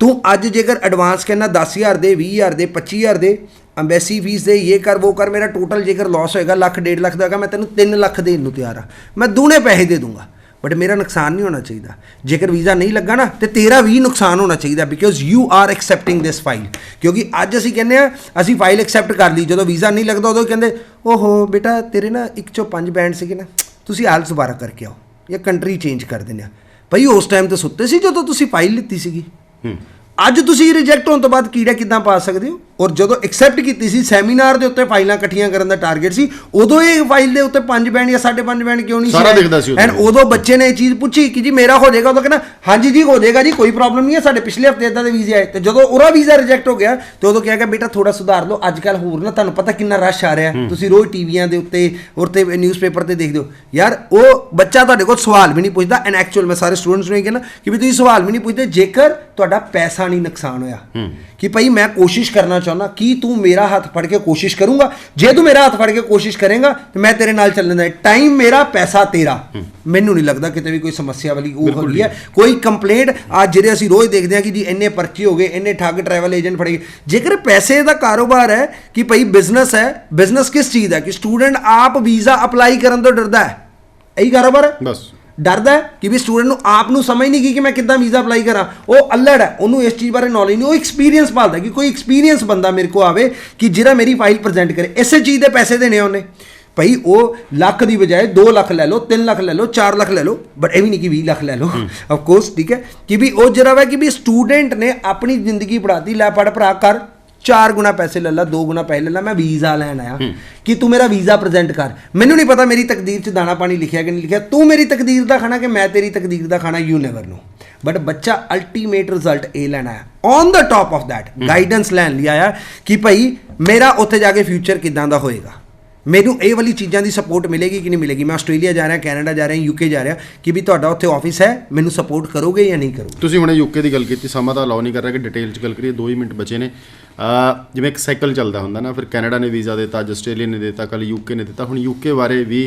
ਤੂੰ ਅੱਜ ਜੇਕਰ ਐਡਵਾਂਸ ਕਹਿਣਾ 10000 ਦੇ 20000 ਦੇ 25000 ਦੇ ਅੰਬੈਸੀ ਫੀਸ ਦੇ, ਇਹ ਕਰ, ਉਹ ਕਰ, ਮੇਰਾ ਟੋਟਲ ਜੇਕਰ ਲਾਸ ਹੋਏਗਾ, ਲੱਖ, ਡੇਢ ਲੱਖ ਦਾ ਹੈਗਾ, ਮੈਂ ਤੈਨੂੰ 3 ਲੱਖ ਦੇਣ ਨੂੰ ਤਿਆਰ ਆ। ਮੈਂ ਦੂਨੇ ਪੈਸੇ ਦੇ ਦੂੰਗਾ ਬਟ ਮੇਰਾ ਨੁਕਸਾਨ ਨਹੀਂ ਹੋਣਾ ਚਾਹੀਦਾ। ਜੇਕਰ ਵੀਜ਼ਾ ਨਹੀਂ ਲੱਗਾ ਨਾ, ਤੇ ਤੇਰਾ ਵੀ ਨੁਕਸਾਨ ਹੋਣਾ ਚਾਹੀਦਾ because you are accepting this file ਕਿਉਂਕਿ ਅੱਜ ਅਸੀਂ ਕਹਿੰਦੇ ਆ, ਅਸੀਂ ਫਾਈਲ ਐਕਸੈਪਟ ਕਰ ਲਈ, ਜਦੋਂ ਵੀਜ਼ਾ ਨਹੀਂ ਲੱਗਦਾ ਉਦੋਂ ਕਹਿੰਦੇ, ਓਹੋ, ਬੇਟਾ, ਤੇਰੇ ਨਾ ਇੱਕ ਚੋਂ ਪੰਜ ਬੈਂਡ ਸੀਗੇ ਨਾ, ਤੁਸੀਂ ਆਲਸ ਦੁਬਾਰਾ ਕਰਕੇ ਆਓ, ਜਾਂ ਕੰਟਰੀ ਚੇਂਜ ਕਰ ਦਿੰਦੇ ਆ। ਭਈ ਉਸ ਟਾਈਮ ਤੇ ਸੁੱਤੇ ਸੀ ਜਦੋਂ ਤੁਸੀਂ ਫਾਈਲ ਲਿੱਤੀ ਸੀਗੀ?
ਹੂੰ।
ਅੱਜ ਤੁਸੀਂ ਰਿਜੈਕਟ ਹੋਣ ਤੋਂ ਬਾਅਦ ਕੀੜਾ ਕਿੱਦਾਂ ਪਾ ਸਕਦੇ ਹੋ? ਔਰ ਜਦੋਂ ਐਕਸੈਪਟ ਕੀਤੀ ਸੀ ਸੈਮੀਨਾਰ ਦੇ ਉੱਤੇ ਫਾਈਲਾਂ ਇਕੱਠੀਆਂ ਕਰਨ ਦਾ ਟਾਰਗੇਟ ਸੀ ਉਦੋਂ ਇਹ ਫਾਈਲ ਦੇ ਉੱਤੇ 5 ਬੈਂਡ ਜਾਂ 5.5 ਬੈਂਡ ਕਿਉਂ ਨਹੀਂ
ਸਾਰਾ ਦਿਖਦਾ ਸੀ।
ਐਂਡ ਉਦੋਂ ਬੱਚੇ ਨੇ ਇਹ ਚੀਜ਼ ਪੁੱਛੀ ਕਿ ਜੀ ਮੇਰਾ ਹੋ ਜਾਏਗਾ ਉਦੋਂ ਕਹਿੰਦਾ ਹਾਂਜੀ ਜੀ ਹੋ ਜਾਏਗਾ ਜੀ ਕੋਈ ਪ੍ਰੋਬਲਮ ਨਹੀਂ ਹੈ ਸਾਡੇ ਪਿਛਲੇ ਹਫ਼ਤੇ ਇਦਾਂ ਦੇ ਵੀਜ਼ੇ ਆਏ। ਤੇ ਜਦੋਂ ਉਹਦਾ ਵੀਜ਼ਾ ਰਿਜੈਕਟ ਹੋ ਗਿਆ ਤੇ ਉਦੋਂ ਕਿਹਾ ਗਿਆ ਬੇਟਾ ਥੋੜਾ ਸੁਧਾਰ ਲਓ ਅੱਜ ਕੱਲ ਹੋਰ ਨਾ ਤੁਹਾਨੂੰ ਪਤਾ ਕਿੰਨਾ ਰਸ਼ ਆ ਰਿਹਾ। ਤੁਸੀਂ ਰੋਜ਼ ਟੀਵੀਆਂ ਦੇ ਉੱਤੇ ਔਰ ਤੇ ਨਿਊਜ਼ਪੇਪਰ ਤੇ ਦੇਖਦੇ ਹੋ। ਯਾਰ ਉਹ ਬੱਚਾ ਤੁਹਾਡੇ ਕੋਲ ਸਵਾਲ ਵੀ ਨਹੀਂ ਪੁੱਛਦਾ ਐਂਡ ਐਕਚੁਅਲ ਮੈਂ ਸਾਰੇ ਸਟੂਡੈਂਟਸ ਨੂੰ ਇਹ ਕਹਿੰਦਾ ਕਿ ਵੀ ਤੁਸੀਂ ਸਵਾਲ ਵੀ ਨਹੀਂ ਪੁੱਛਦੇ ਜੇਕਰ ਤੁਹਾਡਾ ਪੈਸਾ ਨਹੀਂ ਨੁਕਸਾਨ ਹੋਇਆ ਕਿ ਭਾਈ ਮੈਂ ਕੋਸ਼ਿਸ਼ ਕਰਨਾ ਚਾਹੁੰਦਾ ਕੀ ਤੂੰ ਮੇਰਾ ਹੱਥ ਫੜ ਕੇ ਕੋਸ਼ਿਸ਼ ਕਰੂੰਗਾ। ਜੇ ਤੂੰ ਮੇਰਾ ਹੱਥ ਫੜ ਕੇ ਕੋਸ਼ਿਸ਼ ਕਰੇਗਾ ਤੇ ਮੈਂ ਤੇਰੇ ਨਾਲ ਚੱਲਣ ਦਾ ਟਾਈਮ ਮੇਰਾ ਪੈਸਾ ਤੇਰਾ। ਮੈਨੂੰ ਨਹੀਂ ਲੱਗਦਾ ਕਿਤੇ ਵੀ ਕੋਈ ਸਮੱਸਿਆ ਵਾਲੀ ਉਹ ਹੋਈ ਹੈ। ਕੋਈ ਕੰਪਲੇਂਟ ਅੱਜ ਜਿਹੜੇ ਅਸੀਂ ਰੋਜ਼ ਦੇਖਦੇ ਹਾਂ ਕਿ ਜੀ ਇੰਨੇ ਪਰਚੇ ਹੋ ਗਏ ਇੰਨੇ ਠੱਗ ਟਰੈਵਲ ਏਜੰਟ ਫੜੇ ਜੇਕਰ ਪੈਸੇ ਦਾ ਕਾਰੋਬਾਰ ਹੈ ਕਿ ਭਾਈ ਬਿਜ਼ਨਸ ਹੈ ਬਿਜ਼ਨਸ ਕਿਸ ਚੀਜ਼ ਦਾ ਕਿ ਸਟੂਡੈਂਟ ਆਪ ਵੀਜ਼ਾ ਅਪਲਾਈ ਕਰਨ ਤੋਂ ਡਰਦਾ ਹੈ। ਇਹੀ ਕਾਰੋਬਾਰ ਹੈ?
ਬਸ।
ਡਰਦਾ ਹੈ ਕਿ ਵੀ ਸਟੂਡੈਂਟ ਨੂੰ ਆਪ ਨੂੰ ਸਮਝ ਨਹੀਂ ਗਈ ਕਿ ਮੈਂ ਕਿੱਦਾਂ ਵੀਜ਼ਾ ਅਪਲਾਈ ਕਰਾਂ। ਉਹ ਅਲੜ ਹੈ ਉਹਨੂੰ ਇਸ ਚੀਜ਼ ਬਾਰੇ ਨੌਲੇਜ ਨਹੀਂ ਉਹ ਐਕਸਪੀਰੀਅੰਸ ਭਾਲਦਾ ਕਿ ਕੋਈ ਐਕਸਪੀਰੀਅੰਸ ਬੰਦਾ ਮੇਰੇ ਕੋ ਆਵੇ ਕਿ ਜਿਹੜਾ ਮੇਰੀ ਫਾਈਲ ਪ੍ਰੈਜ਼ੈਂਟ ਕਰੇ। ਇਸੇ ਚੀਜ਼ ਦੇ ਪੈਸੇ ਦੇਣੇ ਉਹਨੇ। ਭਾਈ ਉਹ ਲੱਖ ਦੀ ਬਜਾਏ 2 ਲੱਖ ਲੈ ਲਓ 3 ਲੱਖ ਲੈ ਲਓ 4 ਲੱਖ ਲੈ ਲਓ ਬਟ ਇਹ ਵੀ ਨਹੀਂ ਕਿ 20 ਲੱਖ ਲੈ ਲਓ। ਆਫ ਕੋਰਸ ਠੀਕ ਹੈ? ਕਿ ਵੀ ਉਹ ਜਿਹੜਾ ਵਾ ਕਿ ਵੀ ਸਟੂਡੈਂਟ ਨੇ ਆਪਣੀ ਜ਼ਿੰਦਗੀ ਪੜਾਤੀ ਲੈ ਪੜ ਭਰਾ ਕਰ। ਚਾਰ ਗੁਣਾ ਪੈਸੇ ਲੈ ਲਾ ਦੋ ਗੁਣਾ ਪੈਸੇ ਲੈ ਲਾ ਮੈਂ ਵੀਜ਼ਾ ਲੈਣ ਆਇਆ। ਕਿ ਤੂੰ ਮੇਰਾ ਵੀਜ਼ਾ ਪ੍ਰੈਜ਼ੈਂਟ ਕਰ। ਮੈਨੂੰ ਨਹੀਂ ਪਤਾ ਮੇਰੀ ਤਕਦੀਰ 'ਚ ਦਾਣਾ ਪਾਣੀ ਲਿਖਿਆ ਕਿ ਨਹੀਂ ਲਿਖਿਆ। ਤੂੰ ਮੇਰੀ ਤਕਦੀਰ ਦਾ ਖਾਣਾ ਕਿ ਮੈਂ ਤੇਰੀ ਤਕਦੀਰ ਦਾ ਖਾਣਾ ਯੂ ਨੈਵਰ ਨੋ ਬਟ ਬੱਚਾ ਅਲਟੀਮੇਟ ਰਿਜ਼ਲਟ ਇਹ ਲੈਣਾ ਹੈ on the top of that guidance ਲੈਣ ਲਈ ਆਇਆ ਕਿ ਭਾਈ ਮੇਰਾ ਉੱਥੇ ਜਾ ਕੇ ਫਿਊਚਰ ਕਿਦਾਂ ਦਾ ਹੋਏਗਾ। ਮੈਨੂੰ ਇਹ ਵਾਲੀ ਚੀਜ਼ਾਂ ਦੀ ਸਪੋਰਟ ਮਿਲੇਗੀ ਕਿ ਨਹੀਂ ਮਿਲੇਗੀ? ਮੈਂ ਆਸਟ੍ਰੇਲੀਆ ਜਾ ਰਿਹਾ, ਕੈਨੇਡਾ ਜਾ ਰਿਹਾ ਯੂਕੇ ਜਾ ਰਿਹਾ, ਕਿ ਵੀ ਤੁਹਾਡਾ ਉੱਥੇ ਆਫਿਸ ਹੈ, ਮੈਨੂੰ ਸਪੋਰਟ ਕਰੋਗੇ ਜਾਂ ਨਹੀਂ ਕਰੋਗੇ?
ਤੁਸੀਂ ਹੁਣੇ ਯੂਕੇ ਦੀ ਗੱਲ ਕੀਤੀ, ਸਮਾਂ ਤਾਂ ਅਲਾਉ ਨਹੀਂ ਕਰ ਰਿਹਾ ਕਿ ਡਿਟੇਲ 'ਚ ਗੱਲ ਕਰੀਏ 2 ਹੀ ਮਿੰਟ ਬਚੇ ਨੇ। ਜਿਵੇਂ ਇੱਕ ਸਾਈਕਲ ਚੱਲਦਾ ਹੁੰਦਾ ਨਾ, ਫਿਰ ਕੈਨੇਡਾ ਨੇ ਵੀਜ਼ਾ ਦਿੱਤਾ ਅੱਜ ਆਸਟ੍ਰੇਲੀਆ ਨੇ ਦਿੱਤਾ ਕੱਲ ਯੂਕੇ ਨੇ ਦਿੱਤਾ। ਹੁਣ ਯੂਕੇ ਬਾਰੇ ਵੀ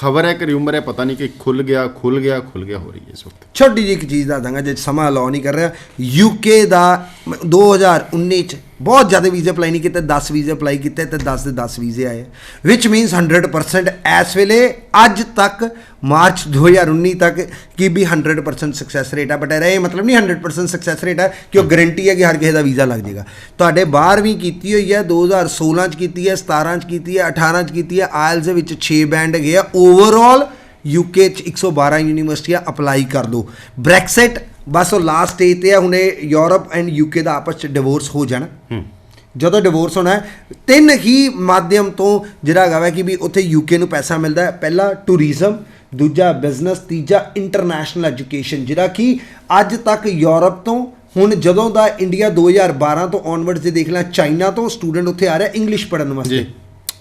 ਖਬਰ ਹੈ ਕਿ ਰਿਊਮਰ ਹੈ, ਪਤਾ ਨਹੀਂ ਕਿ ਖੁੱਲ ਗਿਆ ਖੁੱਲ ਗਿਆ ਖੁੱਲ ਗਿਆ, ਹੋ ਰਹੀ ਹੈ ਇਸ ਵਕਤ।
ਛੋਟੀ ਜਿਹੀ ਇੱਕ ਚੀਜ਼ ਦਾ ਦਾਂਗਾ, ਜੇ ਸਮਾਂ ਅਲਾਉ ਨਹੀਂ ਕਰ ਰਿਹਾ ਯੂਕੇ ਦਾ ਮ- 2019 ਚ ਬਹੁਤ ਜ਼ਿਆਦਾ ਵੀਜ਼ੇ ਅਪਲਾਈ ਨਹੀਂ ਕੀਤੇ 10 ਵੀਜ਼ੇ ਅਪਲਾਈ ਕੀਤੇ ਤੇ 10 ਦੇ 10 ਵੀਜ਼ੇ ਆਏ। ਵਿਚ ਮੀਨਸ 100% ਇਸ ਵੇਲੇ, ਅੱਜ ਤੱਕ ਮਾਰਚ 2019 ਤੱਕ ਕੀ ਵੀ 100% ਸਕਸੈਸ ਰੇਟ ਹੈ ਬਟ ਇਹ ਮਤਲਬ ਨਹੀਂ 100% ਸਕਸੈਸ ਰੇਟ ਹੈ ਕਿ ਉਹ ਗਾਰੰਟੀ ਹੈ ਕਿ ਹਰ ਕਿਸੇ ਦਾ ਵੀਜ਼ਾ ਲੱਗ ਜਾਏਗਾ। ਤੁਹਾਡੇ 12ਵੀਂ ਕੀਤੀ ਹੋਈ ਹੈ 2016 ਚ ਕੀਤੀ ਹੈ 17 ਚ ਕੀਤੀ ਹੈ 18 ਚ ਕੀਤੀ ਹੈ ਆਇਲਸ ਦੇ ਵਿੱਚ 6 ਬੈਂਡ ਹੈਗੇ ਆ। ਓਵਰਆਲ ਯੂਕੇ ਚ 112 ਯੂਨੀਵਰਸਿਟੀਆਂ ਅਪਲਾਈ ਕਰ ਦੋ। ਬ੍ਰੈਕਸਿਟ ਬਸ ਉਹ ਲਾਸਟ ਸਟੇਜ ਤੇ ਆ ਹੁਣੇ ਯੂਰਪ ਐਂਡ ਯੂਕੇ ਦਾ ਆਪਸ ਚ ਡਿਵੋਰਸ ਹੋ ਜਾਣਾ। ਜਦੋਂ ਡਿਵੋਰਸ ਹੋਣਾ ਹੈ ਤਿੰਨ ਹੀ ਮਾਧਿਅਮ ਤੋਂ ਜਿਹੜਾ ਹੈਗਾ ਵਾ ਕਿ ਵੀ ਉੱਥੇ ਯੂਕੇ ਨੂੰ ਪੈਸਾ ਮਿਲਦਾ ਹੈ। ਪਹਿਲਾ ਟੂਰਿਜ਼ਮ ਦੂਜਾ ਬਿਜ਼ਨਸ ਤੀਜਾ ਇੰਟਰਨੈਸ਼ਨਲ ਐਜੂਕੇਸ਼ਨ ਜਿਹੜਾ ਕਿ ਅੱਜ ਤੱਕ ਯੂਰਪ ਤੋਂ ਹੁਣ ਜਦੋਂ ਦਾ ਇੰਡੀਆ 2012 ਤੋਂ ਔਨਵਰਡਸ ਦੇ ਦੇਖ ਲਾਂ ਚਾਈਨਾ ਤੋਂ ਸਟੂਡੈਂਟ ਉੱਥੇ ਆ ਰਿਹਾ ਇੰਗਲਿਸ਼ ਪੜ੍ਹਨ ਵਾਸਤੇ।
ਜੀ।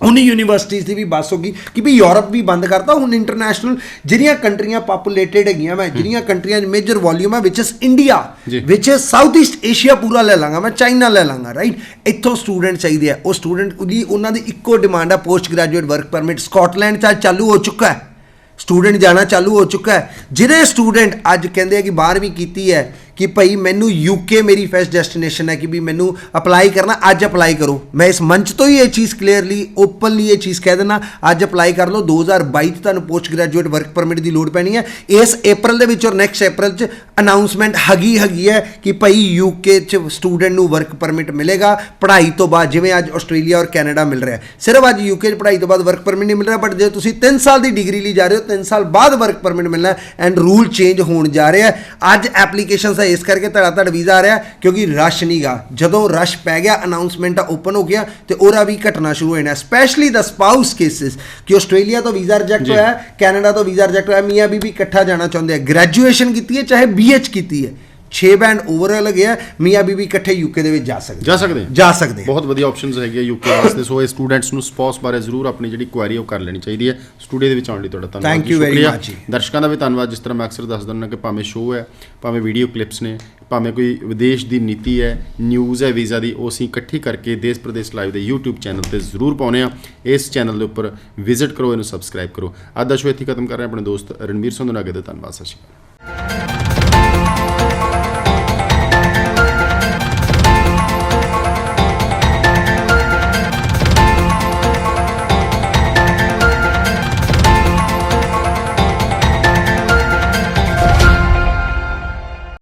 ਹੁਣ ਯੂਨੀਵਰਸਿਟੀਜ਼ ਦੀ ਵੀ ਬੱਸ ਹੋ ਗਈ ਕਿ ਵੀ ਯੂਰਪ ਵੀ ਬੰਦ ਕਰਤਾ ਹੁਣ ਇੰਟਰਨੈਸ਼ਨਲ ਜਿਹੜੀਆਂ ਕੰਟਰੀਆਂ ਪੋਪੂਲੇਟਡ ਹੈਗੀਆਂ ਮੈਂ ਜਿਹੜੀਆਂ ਕੰਟਰੀਆਂ ਮੇਜਰ ਵੋਲਿਊਮ ਹੈ which is
India.
Which is South East Asia ਪੂਰਾ ਲੈ ਲਾਂਗਾ ਮੈਂ ਚਾਈਨਾ ਲੈ ਲਾਂਗਾ ਰਾਈਟ ਇੱਥੋਂ ਸਟੂਡੈਂਟ ਚਾਹੀਦੇ ਆ। ਉਹ ਸਟੂਡੈਂਟ ਦੀ ਉਹਨਾਂ ਦੀ ਇੱਕੋ ਡਿਮਾਂਡ ਆ post graduate work permit Scotland 'ਚ ਚਾਲੂ ਹੋ ਚੁੱਕਾ ਹੈ। ਸਟੂਡੈਂਟ ਜਾਣਾ ਚਾਲੂ ਹੋ ਚੁੱਕਾ ਹੈ। ਜਿਹੜੇ ਸਟੂਡੈਂਟ ਅੱਜ ਕਹਿੰਦੇ ਆ ਕਿ 12ਵੀਂ ਕੀਤੀ ਹੈ ਕਿ ਭਾਈ ਮੈਨੂੰ ਯੂਕੇ ਮੇਰੀ ਫੈਸਟ ਡੈਸਟੀਨੇਸ਼ਨ ਹੈ ਕਿ ਵੀ ਮੈਨੂੰ ਅਪਲਾਈ ਕਰਨਾ, ਅੱਜ ਅਪਲਾਈ ਕਰੋ। ਮੈਂ ਇਸ ਮੰਚ ਤੋਂ ਹੀ ਇਹ ਚੀਜ਼ ਕਲੀਅਰਲੀ ਓਪਨਲੀ ਇਹ ਚੀਜ਼ ਕਹਿ ਦੇਣਾ ਅੱਜ ਅਪਲਾਈ ਕਰ ਲਓ 2022 ਚ ਤੁਹਾਨੂੰ ਪੋਸਟ ਗ੍ਰੈਜੂਏਟ ਵਰਕ ਪਰਮਿਟ ਦੀ ਲੋੜ ਪੈਣੀ ਹੈ। ਇਸ April ਦੇ ਵਿੱਚ ਔਰ ਨੈਕਸਟ April ਚ ਅਨਾਉਂਸਮੈਂਟ ਹੈਗੀ ਹੈਗੀ ਹੈ ਕਿ ਭਾਈ ਯੂਕੇ ਚ ਸਟੂਡੈਂਟ ਨੂੰ ਵਰਕ ਪਰਮਿਟ ਮਿਲੇਗਾ। ਪੜ੍ਹਾਈ ਤੋਂ ਬਾਅਦ ਜਿਵੇਂ ਅੱਜ ਆਸਟ੍ਰੇਲੀਆ ਔਰ ਕੈਨੇਡਾ ਮਿਲ ਰਿਹਾ ਸਿਰਫ ਅੱਜ ਯੂਕੇ ਚ ਪੜ੍ਹਾਈ ਤੋਂ ਬਾਅਦ ਵਰਕ ਪਰਮਿਟ ਨਹੀਂ ਮਿਲ ਰਿਹਾ ਬਟ ਜੇ ਤੁਸੀਂ 3 ਸਾਲ ਦੀ ਡਿਗਰੀ ਲਈ ਜਾ ਰਹੇ ਹੋ 3 ਸਾਲ ਬਾਅਦ ਵਰਕ ਪਰਮਿਟ ਮਿਲਣਾ ਐਂਡ ਰੂਲ ਚੇਂਜ ਹੋਣ ਜਾ ਰਿਹਾ ਅੱਜ ਐਪਲੀਕੇਸ਼ਨਸ ਹੈ ਇਸ ਕਰਕੇ ਧੜਾ ਧੜ ਵੀਜ਼ਾ ਆ ਰਿਹਾ ਕਿਉਂਕਿ ਰਸ਼ ਨਹੀਂਗਾ ਜਦੋਂ ਰਸ਼ ਪੈ ਗਿਆ ਅਨਾਉਂਸਮੈਂਟ ਓਪਨ ਹੋ ਗਿਆ ਤੇ ਉਹਦਾ ਵੀ ਘਟਣਾ ਸ਼ੁਰੂ ਹੋ ਜਾਣਾ ਸਪੈਸ਼ਲੀ ਦਾ ਸਪਾਊਸ ਕੇਸਿਸ ਕਿ ਆਸਟ੍ਰੇਲੀਆ ਤੋਂ ਵੀਜ਼ਾ ਰਿਜੈਕਟ। ਹੋਇਆ ਕੈਨੇਡਾ ਤੋਂ ਵੀਜ਼ਾ ਰਿਜੈਕਟ ਹੋਇਆ ਮੀਆਂ ਬੀਬੀ ਇਕੱਠਾ ਜਾਣਾ ਚਾਹੁੰਦੇ ਆ। ਗ੍ਰੈਜੂਏਸ਼ਨ ਕੀਤੀ ਹੈ ਚਾਹੇ ਬੀਐਚ ਕੀਤੀ ਹੈ। 6 ਬੈਂਡ ਓਵਰਆਲ ਗਿਆ ਮੀਆਂ ਬੀਬੀ ਇਕੱਠੇ ਯੂਕੇ ਦੇ ਵਿੱਚ ਜਾ ਸਕਦੇ
ਜਾ ਸਕਦੇ।
ਜਾ ਸਕਦੇ ਆ।
ਬਹੁਤ ਵਧੀਆ ਆਪਸ਼ਨਸ ਹੈਗੇ ਯੂਕੇ ਵਾਸਤੇ। ਸੋ ਇਹ ਸਟੂਡੈਂਟਸ ਨੂੰ ਸਪੌਸ ਬਾਰੇ ਜ਼ਰੂਰ ਆਪਣੀ ਜਿਹੜੀ ਕੁਐਰੀ ਉਹ ਕਰ ਲੈਣੀ ਚਾਹੀਦੀ ਹੈ। ਸਟੂਡੀਓ ਦੇ ਵਿੱਚ ਆਉਣ ਲਈ ਤੁਹਾਡਾ ਧੰਨਵਾਦ।
Thank
ਜੀ,
you very
ਸ਼ੁਕਰੀਆ।
much ਜੀ।
ਦਰਸ਼ਕਾਂ ਦਾ ਵੀ ਧੰਨਵਾਦ। ਜਿਸ ਤਰ੍ਹਾਂ ਮੈਂ ਅਕਸਰ ਦੱਸ ਦਿੰਦਾ ਕਿ ਭਾਵੇਂ ਸ਼ੋਅ ਹੈ ਭਾਵੇਂ ਵੀਡੀਓ ਕਲਿੱਪਸ ਨੇ ਭਾਵੇਂ ਕੋਈ ਵਿਦੇਸ਼ ਦੀ ਨੀਤੀ ਹੈ ਨਿਊਜ਼ ਹੈ ਵੀਜ਼ਾ ਦੀ ਉਹ ਅਸੀਂ ਇਕੱਠੀ ਕਰਕੇ ਦੇਸ਼ ਪ੍ਰਦੇਸ਼ ਲਾਈਵ ਦੇ YouTube ਚੈਨਲ ਤੇ ਜ਼ਰੂਰ ਪਾਉਨੇ ਆ ਇਸ ਚੈਨਲ ਦੇ ਉੱਪਰ ਵਿਜ਼ਿਟ ਕਰੋ ਇਹਨੂੰ ਸਬਸਕ੍ਰਾਈਬ ਕਰੋ। ਅੱਜ ਦਾ ਸ਼ੋਅ ਇੱਥੇ ਹੀ ਖਤਮ ਕਰ ਰਹੇ ਹਾਂ। ਆਪਣੇ ਦੋਸਤ ਰਣਵੀਰ ਸੰਧੂ ਨਾਗੇ ਦਾ ਧੰਨਵਾਦ। ਸਤਿ ਸ਼੍ਰੀ ਅਕਾਲ।